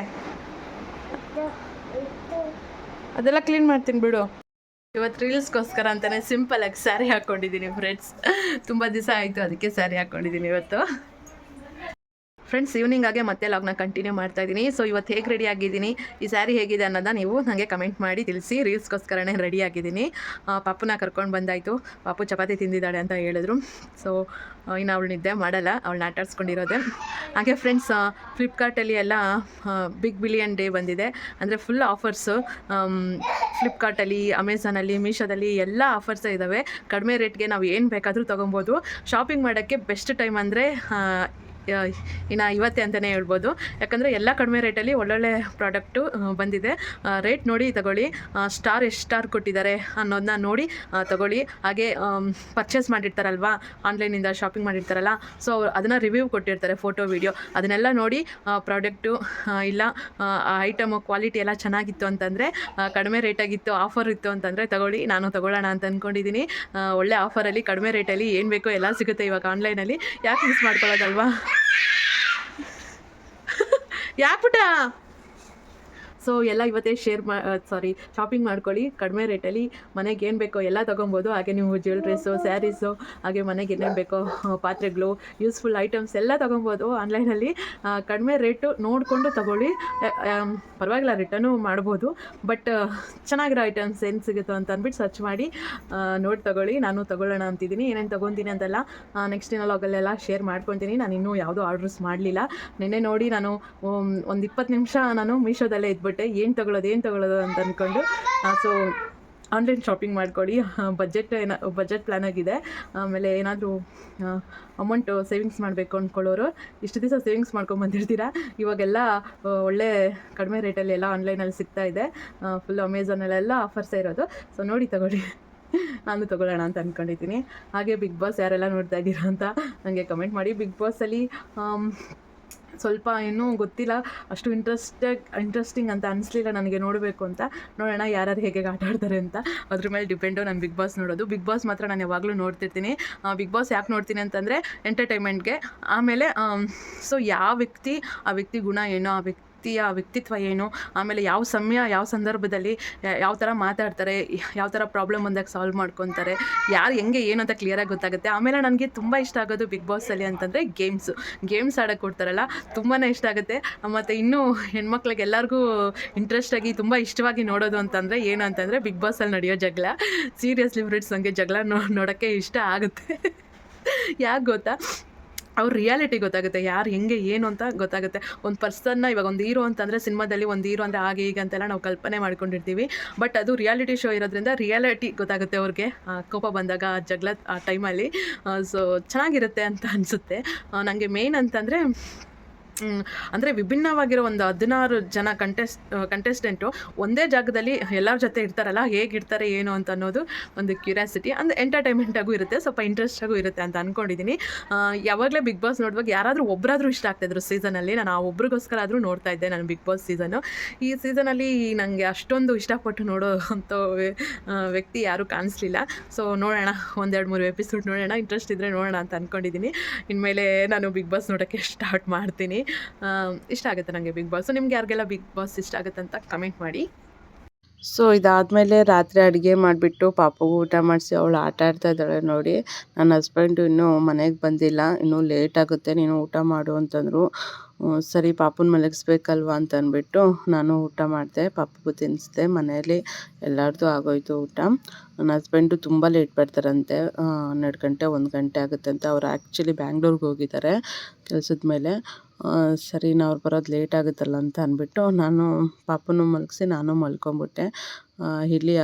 ಅದೆಲ್ಲ ಕ್ಲೀನ್ ಮಾಡ್ತೀನಿ, ಬಿಡು. ಇವತ್ತು ರೀಲ್ಸ್ಗೋಸ್ಕರ ಅಂತಲೇ ಸಿಂಪಲಾಗಿ ಸ್ಯಾರಿ ಹಾಕ್ಕೊಂಡಿದ್ದೀನಿ ಫ್ರೆಂಡ್ಸ್ ತುಂಬ ದಿವಸ ಆಯಿತು, ಅದಕ್ಕೆ ಸ್ಯಾರಿ ಹಾಕ್ಕೊಂಡಿದ್ದೀನಿ ಇವತ್ತು. ಫ್ರೆಂಡ್ಸ್ ಈವ್ನಿಂಗ್ ಆಗೇ ಮತ್ತೆ ಲಾಗ್ನ ಕಂಟಿನ್ಯೂ ಮಾಡ್ತಾ ಇದ್ದೀನಿ. ಸೊ ಇವತ್ತು ಹೇಗೆ ರೆಡಿ ಆಗಿದ್ದೀನಿ? ಈ ಸ್ಯಾರಿ ಹೇಗಿದೆ ಅನ್ನೋದನ್ನ ನೀವು ನನಗೆ ಕಮೆಂಟ್ ಮಾಡಿ ತಿಳಿಸಿ ರೀಲ್ಸ್ಗೋಸ್ಕರನೇ ರೆಡಿ ಆಗಿದ್ದೀನಿ. ಪಾಪುನ ಕರ್ಕೊಂಡು ಬಂದಾಯಿತು. ಪಾಪು ಚಪಾತಿ ತಿಂದಿದ್ದಾಳೆ ಅಂತ ಹೇಳಿದ್ರು. ಸೊ ಇನ್ನು ಅವಳು ನಿದ್ದೆ ಮಾಡಲ್ಲ. ಅವಳನ್ನ ಆಟಾಡ್ಸ್ಕೊಂಡಿರೋದೆ. ಹಾಗೆ ಫ್ರೆಂಡ್ಸ್ ಫ್ಲಿಪ್ಕಾರ್ಟಲ್ಲಿ ಎಲ್ಲ ಬಿಗ್ ಬಿಲಿಯನ್ ಡೇ ಬಂದಿದೆ. ಅಂದರೆ ಫುಲ್ ಆಫರ್ಸು ಫ್ಲಿಪ್ಕಾರ್ಟಲ್ಲಿ ಅಮೆಝಾನಲ್ಲಿ ಮೀಶೋದಲ್ಲಿ ಎಲ್ಲ ಆಫರ್ಸ್ ಇದ್ದಾವೆ ಕಡಿಮೆ ರೇಟ್ಗೆ ನಾವು ಏನು ಬೇಕಾದರೂ ತೊಗೊಬೋದು. ಶಾಪಿಂಗ್ ಮಾಡೋಕ್ಕೆ ಬೆಸ್ಟ್ ಟೈಮ್ ಅಂದರೆ ಇನ್ನು ಇವತ್ತೇ ಅಂತಲೇ ಹೇಳ್ಬೋದು. ಯಾಕಂದರೆ ಎಲ್ಲ ಕಡಿಮೆ ರೇಟಲ್ಲಿ ಒಳ್ಳೊಳ್ಳೆ ಪ್ರಾಡಕ್ಟು ಬಂದಿದೆ. ರೇಟ್ ನೋಡಿ ತಗೊಳ್ಳಿ. ಸ್ಟಾರ್ ಎಷ್ಟು ಸ್ಟಾರ್ ಕೊಟ್ಟಿದ್ದಾರೆ ಅನ್ನೋದನ್ನ ನೋಡಿ ತಗೊಳ್ಳಿ. ಹಾಗೆ ಪರ್ಚೇಸ್ ಮಾಡಿರ್ತಾರಲ್ವಾ? ಆನ್ಲೈನಿಂದ ಶಾಪಿಂಗ್ ಮಾಡಿರ್ತಾರಲ್ಲ. ಸೊ ಅದನ್ನು ರಿವ್ಯೂ ಕೊಟ್ಟಿರ್ತಾರೆ ಫೋಟೋ ವೀಡಿಯೋ ಅದನ್ನೆಲ್ಲ ನೋಡಿ ಪ್ರಾಡಕ್ಟು ಇಲ್ಲ ಐಟಮು ಕ್ವಾಲಿಟಿ ಎಲ್ಲ ಚೆನ್ನಾಗಿತ್ತು ಅಂತಂದರೆ ಕಡಿಮೆ ರೇಟಾಗಿತ್ತು ಆಫರ್ ಇತ್ತು ಅಂತಂದರೆ ತಗೊಳ್ಳಿ. ನಾನು ತಗೊಳ್ಳೋಣ ಅಂತ ಅಂದ್ಕೊಂಡಿದ್ದೀನಿ ಒಳ್ಳೆ ಆಫರಲ್ಲಿ ಕಡಿಮೆ ರೇಟಲ್ಲಿ ಏನು ಬೇಕೋ ಎಲ್ಲ ಸಿಗುತ್ತೆ ಇವಾಗ ಆನ್ಲೈನಲ್ಲಿ ಯಾಕೆ ಮಿಸ್ ಮಾಡ್ಕೊಳ್ಳೋದಲ್ವಾ? ಯಾಕೆ ಪುಟ ಸೊ ಎಲ್ಲ ಇವತ್ತೇ ಶೇರ್ ಮಾ ಸಾರಿ ಶಾಪಿಂಗ್ ಮಾಡ್ಕೊಳ್ಳಿ. ಕಡಿಮೆ ರೇಟಲ್ಲಿ ಮನೆಗೆ ಏನು ಬೇಕೋ ಎಲ್ಲ ತೊಗೊಬೋದು. ಹಾಗೆ ನೀವು ಜ್ಯುವೆಲ್ರೀಸು ಸ್ಯಾರೀಸು ಹಾಗೆ ಮನೆಗೆ ಏನೇನು ಬೇಕೋ ಪಾತ್ರೆಗಳು ಯೂಸ್ಫುಲ್ ಐಟಮ್ಸ್ ಎಲ್ಲ ತೊಗೊಬೋದು ಆನ್ಲೈನಲ್ಲಿ ಕಡಿಮೆ ರೇಟು ನೋಡಿಕೊಂಡು ತೊಗೊಳ್ಳಿ. ಪರವಾಗಿಲ್ಲ ರಿಟರ್ನು ಮಾಡ್ಬೋದು. ಬಟ್ ಚೆನ್ನಾಗಿರೋ ಐಟಮ್ಸ್ ಏನು ಸಿಗುತ್ತೋ ಅಂತ ಅಂದ್ಬಿಟ್ಟು ಸರ್ಚ್ ಮಾಡಿ ನೋಡಿ ತೊಗೊಳ್ಳಿ. ನಾನು ತೊಗೊಳ್ಳೋಣ ಅಂತಿದ್ದೀನಿ. ಏನೇನು ತೊಗೊತೀನಿ ಅಂತೆಲ್ಲ ನೆಕ್ಸ್ಟ್ ದಿನ ಲಾಗಲ್ಲೆಲ್ಲ ಶೇರ್ ಮಾಡ್ಕೊತೀನಿ. ನಾನು ಇನ್ನೂ ಯಾವುದೂ ಆರ್ಡ್ರಸ್ ಮಾಡಲಿಲ್ಲ. ನಿನ್ನೆ ನೋಡಿ ನಾನು, ಒಂದು ಇಪ್ಪತ್ತು ನಿಮಿಷ ನಾನು ಮೀಶೋದಲ್ಲೇ ಇದ್ಬಿಟ್ಟೆ ಏನು ತಗೊಳ್ಳೋದು ಏನು ತಗೊಳ್ಳೋದು ಅಂತ ಅಂದ್ಕೊಂಡು ಸೊ ಆನ್ಲೈನ್ ಶಾಪಿಂಗ್ ಮಾಡ್ಕೊಳ್ಳಿ ಬಜೆಟ್ ಏನ ಬಜೆಟ್ ಪ್ಲ್ಯಾನ್ ಆಗಿದೆ. ಆಮೇಲೆ ಏನಾದರೂ ಅಮೌಂಟ್ ಸೇವಿಂಗ್ಸ್ ಮಾಡಬೇಕು ಅಂದ್ಕೊಳ್ಳೋರು ಇಷ್ಟು ದಿವಸ ಸೇವಿಂಗ್ಸ್ ಮಾಡ್ಕೊಂಬಂದಿರ್ತೀರಾ ಇವಾಗೆಲ್ಲ ಒಳ್ಳೆ ಕಡಿಮೆ ರೇಟಲ್ಲಿ ಎಲ್ಲ ಆನ್ಲೈನಲ್ಲಿ ಸಿಗ್ತಾ ಇದೆ. ಫುಲ್ ಅಮೆಝಾನಲ್ಲೆಲ್ಲ ಆಫರ್ಸೇ ಇರೋದು. ಸೊ ನೋಡಿ ತಗೊಳ್ಳಿ. ನಾನು ತಗೊಳ್ಳೋಣ ಅಂತ ಅಂದ್ಕೊಂಡಿದ್ದೀನಿ ಹಾಗೆ ಬಿಗ್ ಬಾಸ್ ಯಾರೆಲ್ಲ ನೋಡ್ತಾ ಇದ್ದೀರಾ ಅಂತ ನನಗೆ ಕಮೆಂಟ್ ಮಾಡಿ. ಬಿಗ್ ಬಾಸಲ್ಲಿ ಸ್ವಲ್ಪ ಇನ್ನೂ ಗೊತ್ತಿಲ್ಲ. ಅಷ್ಟು ಇಂಟ್ರೆಸ್ಟ್ ಇಂಟ್ರೆಸ್ಟಿಂಗ್ ಅಂತ ಅನಿಸ್ಲಿಲ್ಲ ನನಗೆ, ನೋಡಬೇಕು ಅಂತ. ನೋಡೋಣ ಯಾರು ಹೇಗೆ ಆಟ ಆಡ್ತಾರೆ ಅಂತ. ಅದ್ರ ಮೇಲೆ ಡಿಪೆಂಡು ನಾನು ಬಿಗ್ ಬಾಸ್ ನೋಡೋದು. ಬಿಗ್ ಬಾಸ್ ಮಾತ್ರ ನಾನು ಯಾವಾಗಲೂ ನೋಡ್ತಿರ್ತೀನಿ. ಬಿಗ್ ಬಾಸ್ ಯಾಕೆ ನೋಡ್ತೀನಿ ಅಂತಂದರೆ ಎಂಟರ್ಟೈನ್ಮೆಂಟ್ಗೆ ಆಮೇಲೆ ಸೊ ಯಾವ ವ್ಯಕ್ತಿ, ಆ ವ್ಯಕ್ತಿ ಗುಣ ಏನೋ, ಆ ವ್ಯಕ್ತಿಯ ವ್ಯಕ್ತಿತ್ವ ಏನು? ಆಮೇಲೆ ಯಾವ ಸಮಯ, ಯಾವ ಸಂದರ್ಭದಲ್ಲಿ ಯಾವ ಥರ ಮಾತಾಡ್ತಾರೆ, ಯಾವ ಥರ ಪ್ರಾಬ್ಲಮ್ ಬಂದಾಗ ಸಾಲ್ವ್ ಮಾಡ್ಕೊತಾರೆ, ಯಾರು ಹೆಂಗೆ ಏನು ಅಂತ ಕ್ಲಿಯರಾಗಿ ಗೊತ್ತಾಗುತ್ತೆ. ಆಮೇಲೆ ನನಗೆ ತುಂಬ ಇಷ್ಟ ಆಗೋದು ಬಿಗ್ ಬಾಸಲ್ಲಿ ಅಂತಂದರೆ ಗೇಮ್ಸು ಗೇಮ್ಸ್ ಆಡೋಕ್ಕೆ ಕೊಡ್ತಾರಲ್ಲ ತುಂಬಾ ಇಷ್ಟ ಆಗುತ್ತೆ. ಮತ್ತು ಇನ್ನೂ ಹೆಣ್ಮಕ್ಳಿಗೆ ಎಲ್ಲರಿಗೂ ಇಂಟ್ರೆಸ್ಟಾಗಿ ತುಂಬ ಇಷ್ಟವಾಗಿ ನೋಡೋದು ಅಂತಂದರೆ ಏನು ಅಂತಂದರೆ ಬಿಗ್ ಬಾಸಲ್ಲಿ ನಡೆಯೋ ಜಗಳ. ಸೀರಿಯಸ್ಲಿ ಫ್ರೆಂಡ್ಸ್ ನನಗೆ ಜಗಳ ನೋಡೋಕ್ಕೆ ಇಷ್ಟ ಆಗುತ್ತೆ. ಯಾಕೆ ಗೊತ್ತಾ? ಅವ್ರ ರಿಯಾಲಿಟಿ ಗೊತ್ತಾಗುತ್ತೆ, ಯಾರು ಹೆಂಗೆ, ಏನು ಅಂತ ಗೊತ್ತಾಗುತ್ತೆ. ಒಂದು ಪರ್ಸನ್ನ ಇವಾಗ ಒಂದು ಹೀರೋ ಅಂತಂದರೆ ಸಿನಿಮಾದಲ್ಲಿ ಒಂದು ಹೀರೋ ಅಂದರೆ ಹಾಗೆ ಹೀಗೆ ಅಂತೆಲ್ಲ ನಾವು ಕಲ್ಪನೆ ಮಾಡ್ಕೊಂಡಿರ್ತೀವಿ. ಬಟ್ ಅದು ರಿಯಾಲಿಟಿ ಶೋ ಇರೋದ್ರಿಂದ ರಿಯಾಲಿಟಿ ಗೊತ್ತಾಗುತ್ತೆ ಅವ್ರಿಗೆ. ಕೋಪ ಬಂದಾಗ, ಆ ಜಗಳ, ಆ ಟೈಮಲ್ಲಿ ಸೊ ಚೆನ್ನಾಗಿರುತ್ತೆ ಅಂತ ಅನಿಸುತ್ತೆ. ನನಗೆ ಮೇನ್ ಅಂತಂದರೆ ಅಂದರೆ ವಿಭಿನ್ನವಾಗಿರೋ ಒಂದು ಹದಿನಾರು ಜನ ಕಂಟೆಸ್ಟ್ ಕಂಟೆಸ್ಟೆಂಟು ಒಂದೇ ಜಾಗದಲ್ಲಿ ಎಲ್ಲರ ಜೊತೆ ಇರ್ತಾರಲ್ಲ ಹೇಗಿರ್ತಾರೆ ಏನು ಅಂತ ಅನ್ನೋದು ಒಂದು ಕ್ಯೂರಿಯಾಸಿಟಿ ಅಂದರೆ ಎಂಟರ್ಟೈನ್ಮೆಂಟಾಗೂ ಇರುತ್ತೆ. ಸ್ವಲ್ಪ ಇಂಟ್ರೆಸ್ಟಾಗೂ ಇರುತ್ತೆ ಅಂತ ಅಂದ್ಕೊಂಡಿದ್ದೀನಿ ಯಾವಾಗಲೇ ಬಿಗ್ ಬಾಸ್ ನೋಡುವಾಗ ಯಾರಾದರೂ ಒಬ್ಬರಾದರೂ ಇಷ್ಟ ಆಗ್ತಾಯಿದ್ರು ಸೀಸನಲ್ಲಿ ನಾನು ಆ ಒಬ್ರಿಗೋಸ್ಕರ ಆದರೂ ನೋಡ್ತಾ ಇದ್ದೆ ನಾನು ಬಿಗ್ ಬಾಸ್ ಸೀಸನ್ನು ಈ ಸೀಸನಲ್ಲಿ ನನಗೆ ಅಷ್ಟೊಂದು ಇಷ್ಟಪಟ್ಟು ನೋಡೋ ಅಂಥ ವ್ಯ- ವ್ಯಕ್ತಿ ಯಾರೂ ಕಾಣಿಸ್ಲಿಲ್ಲ. ಸೊ ನೋಡೋಣ, ಒಂದೆರಡು ಮೂರು ಎಪಿಸೋಡ್ ನೋಡೋಣ. ಇಂಟ್ರೆಸ್ಟ್ ಇದ್ದರೆ ನೋಡೋಣ ಅಂತ ಅಂದ್ಕೊಂಡಿದ್ದೀನಿ ಇನ್ಮೇಲೆ ನಾನು ಬಿಗ್ ಬಾಸ್ ನೋಡೋಕ್ಕೆ ಸ್ಟಾರ್ಟ್ ಮಾಡ್ತೀನಿ. ಇಷ್ಟ ಆಗುತ್ತೆ ನನಗೆ ಬಿಗ್ ಬಾಸ್ ನಿಮ್ಗೆ ಯಾರಿಗೆಲ್ಲ ಬಿಗ್ ಬಾಸ್ ಇಷ್ಟ ಆಗುತ್ತೆ ಅಂತ ಕಮೆಂಟ್ ಮಾಡಿ. ಸೊ ಇದಾದಮೇಲೆ ರಾತ್ರಿ ಅಡುಗೆ ಮಾಡಿಬಿಟ್ಟು ಪಾಪಗೂ ಊಟ ಮಾಡಿಸಿ ಅವಳು ಆಟ ಆಡ್ತಾ ಇದ್ದಾಳೆ ನೋಡಿ. ನನ್ನ ಹಸ್ಬೆಂಡು ಇನ್ನೂ ಮನೆಗೆ ಬಂದಿಲ್ಲ. ಇನ್ನೂ ಲೇಟ್ ಆಗುತ್ತೆ. ನೀನು ಊಟ ಮಾಡು ಅಂತಂದರು. ಸರಿ, ಪಾಪನ ಮಲಗಿಸ್ಬೇಕಲ್ವ ಅಂತ ಅಂದ್ಬಿಟ್ಟು ನಾನು ಊಟ ಮಾಡಿದೆ. ಪಾಪಗೂ ತಿನ್ನಿಸ್ದೆ ಮನೆಯಲ್ಲಿ ಎಲ್ಲರದು ಆಗೋಯ್ತು ಊಟ. ನನ್ನ ಹಸ್ಬೆಂಡು ತುಂಬ ಲೇಟ್ ಬರ್ತಾರಂತೆ. ಹನ್ನೆರಡು ಗಂಟೆ, ಒಂದು ಗಂಟೆ ಆಗುತ್ತೆ ಅಂತ. ಅವ್ರು ಆ್ಯಕ್ಚುಲಿ ಬ್ಯಾಂಗ್ಳೂರ್ಗೆ ಹೋಗಿದ್ದಾರೆ. ಕೆಲಸದ ಮೇಲೆ. ಸರಿ, ನಾ ಅವ್ರು ಬರೋದು ಲೇಟ್ ಆಗುತ್ತಲ್ಲ ಅಂತ ಅಂದ್ಬಿಟ್ಟು ನಾನು ಪಾಪನೂ ಮಲಗಿಸಿ ನಾನು ಮಲ್ಕೊಂಬಿಟ್ಟೆ. ಇಲ್ಲಿಯ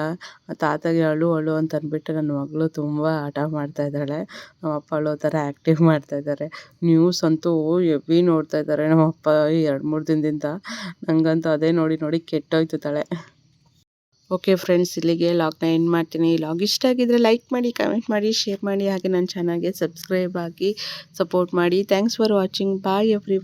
ತಾತಗೆ ಅಳು ಅಳು ಅಂತ ಅಂದ್ಬಿಟ್ಟು ನನ್ನ ಮಗಳು ತುಂಬ ಆಟ ಮಾಡ್ತಾ ಇದ್ದಾಳೆ. ನಮ್ಮ ಅಪ್ಪ ಅಳೋ ಥರ ಆ್ಯಕ್ಟಿವ್ ಮಾಡ್ತಾ ಇದ್ದಾರೆ. ನ್ಯೂಸ್ ಅಂತೂ ಎವಿ ನೋಡ್ತಾ ಇದ್ದಾರೆ ನಮ್ಮ ಅಪ್ಪ ಈ ಎರಡು ಮೂರು ದಿನದಿಂದ. ನನಗಂತೂ ಅದೇ ನೋಡಿ ನೋಡಿ ಕೆಟ್ಟೋಯ್ತು ತಲೆ. ಓಕೆ ಫ್ರೆಂಡ್ಸ್ ಇಲ್ಲಿಗೆ ಲಾಗ್ನ ಎಂಡ್ ಮಾಡ್ತೀನಿ. ಲಾಗ್ ಇಷ್ಟ ಆಗಿದ್ರೆ ಲೈಕ್ ಮಾಡಿ ಕಮೆಂಟ್ ಮಾಡಿ ಶೇರ್ ಮಾಡಿ, ಹಾಗೆ ನನ್ನ ಚಾನಲ್ಗೆ ಸಬ್ಸ್ಕ್ರೈಬ್ ಆಗಿ ಸಪೋರ್ಟ್ ಮಾಡಿ. Thanks for watching bye every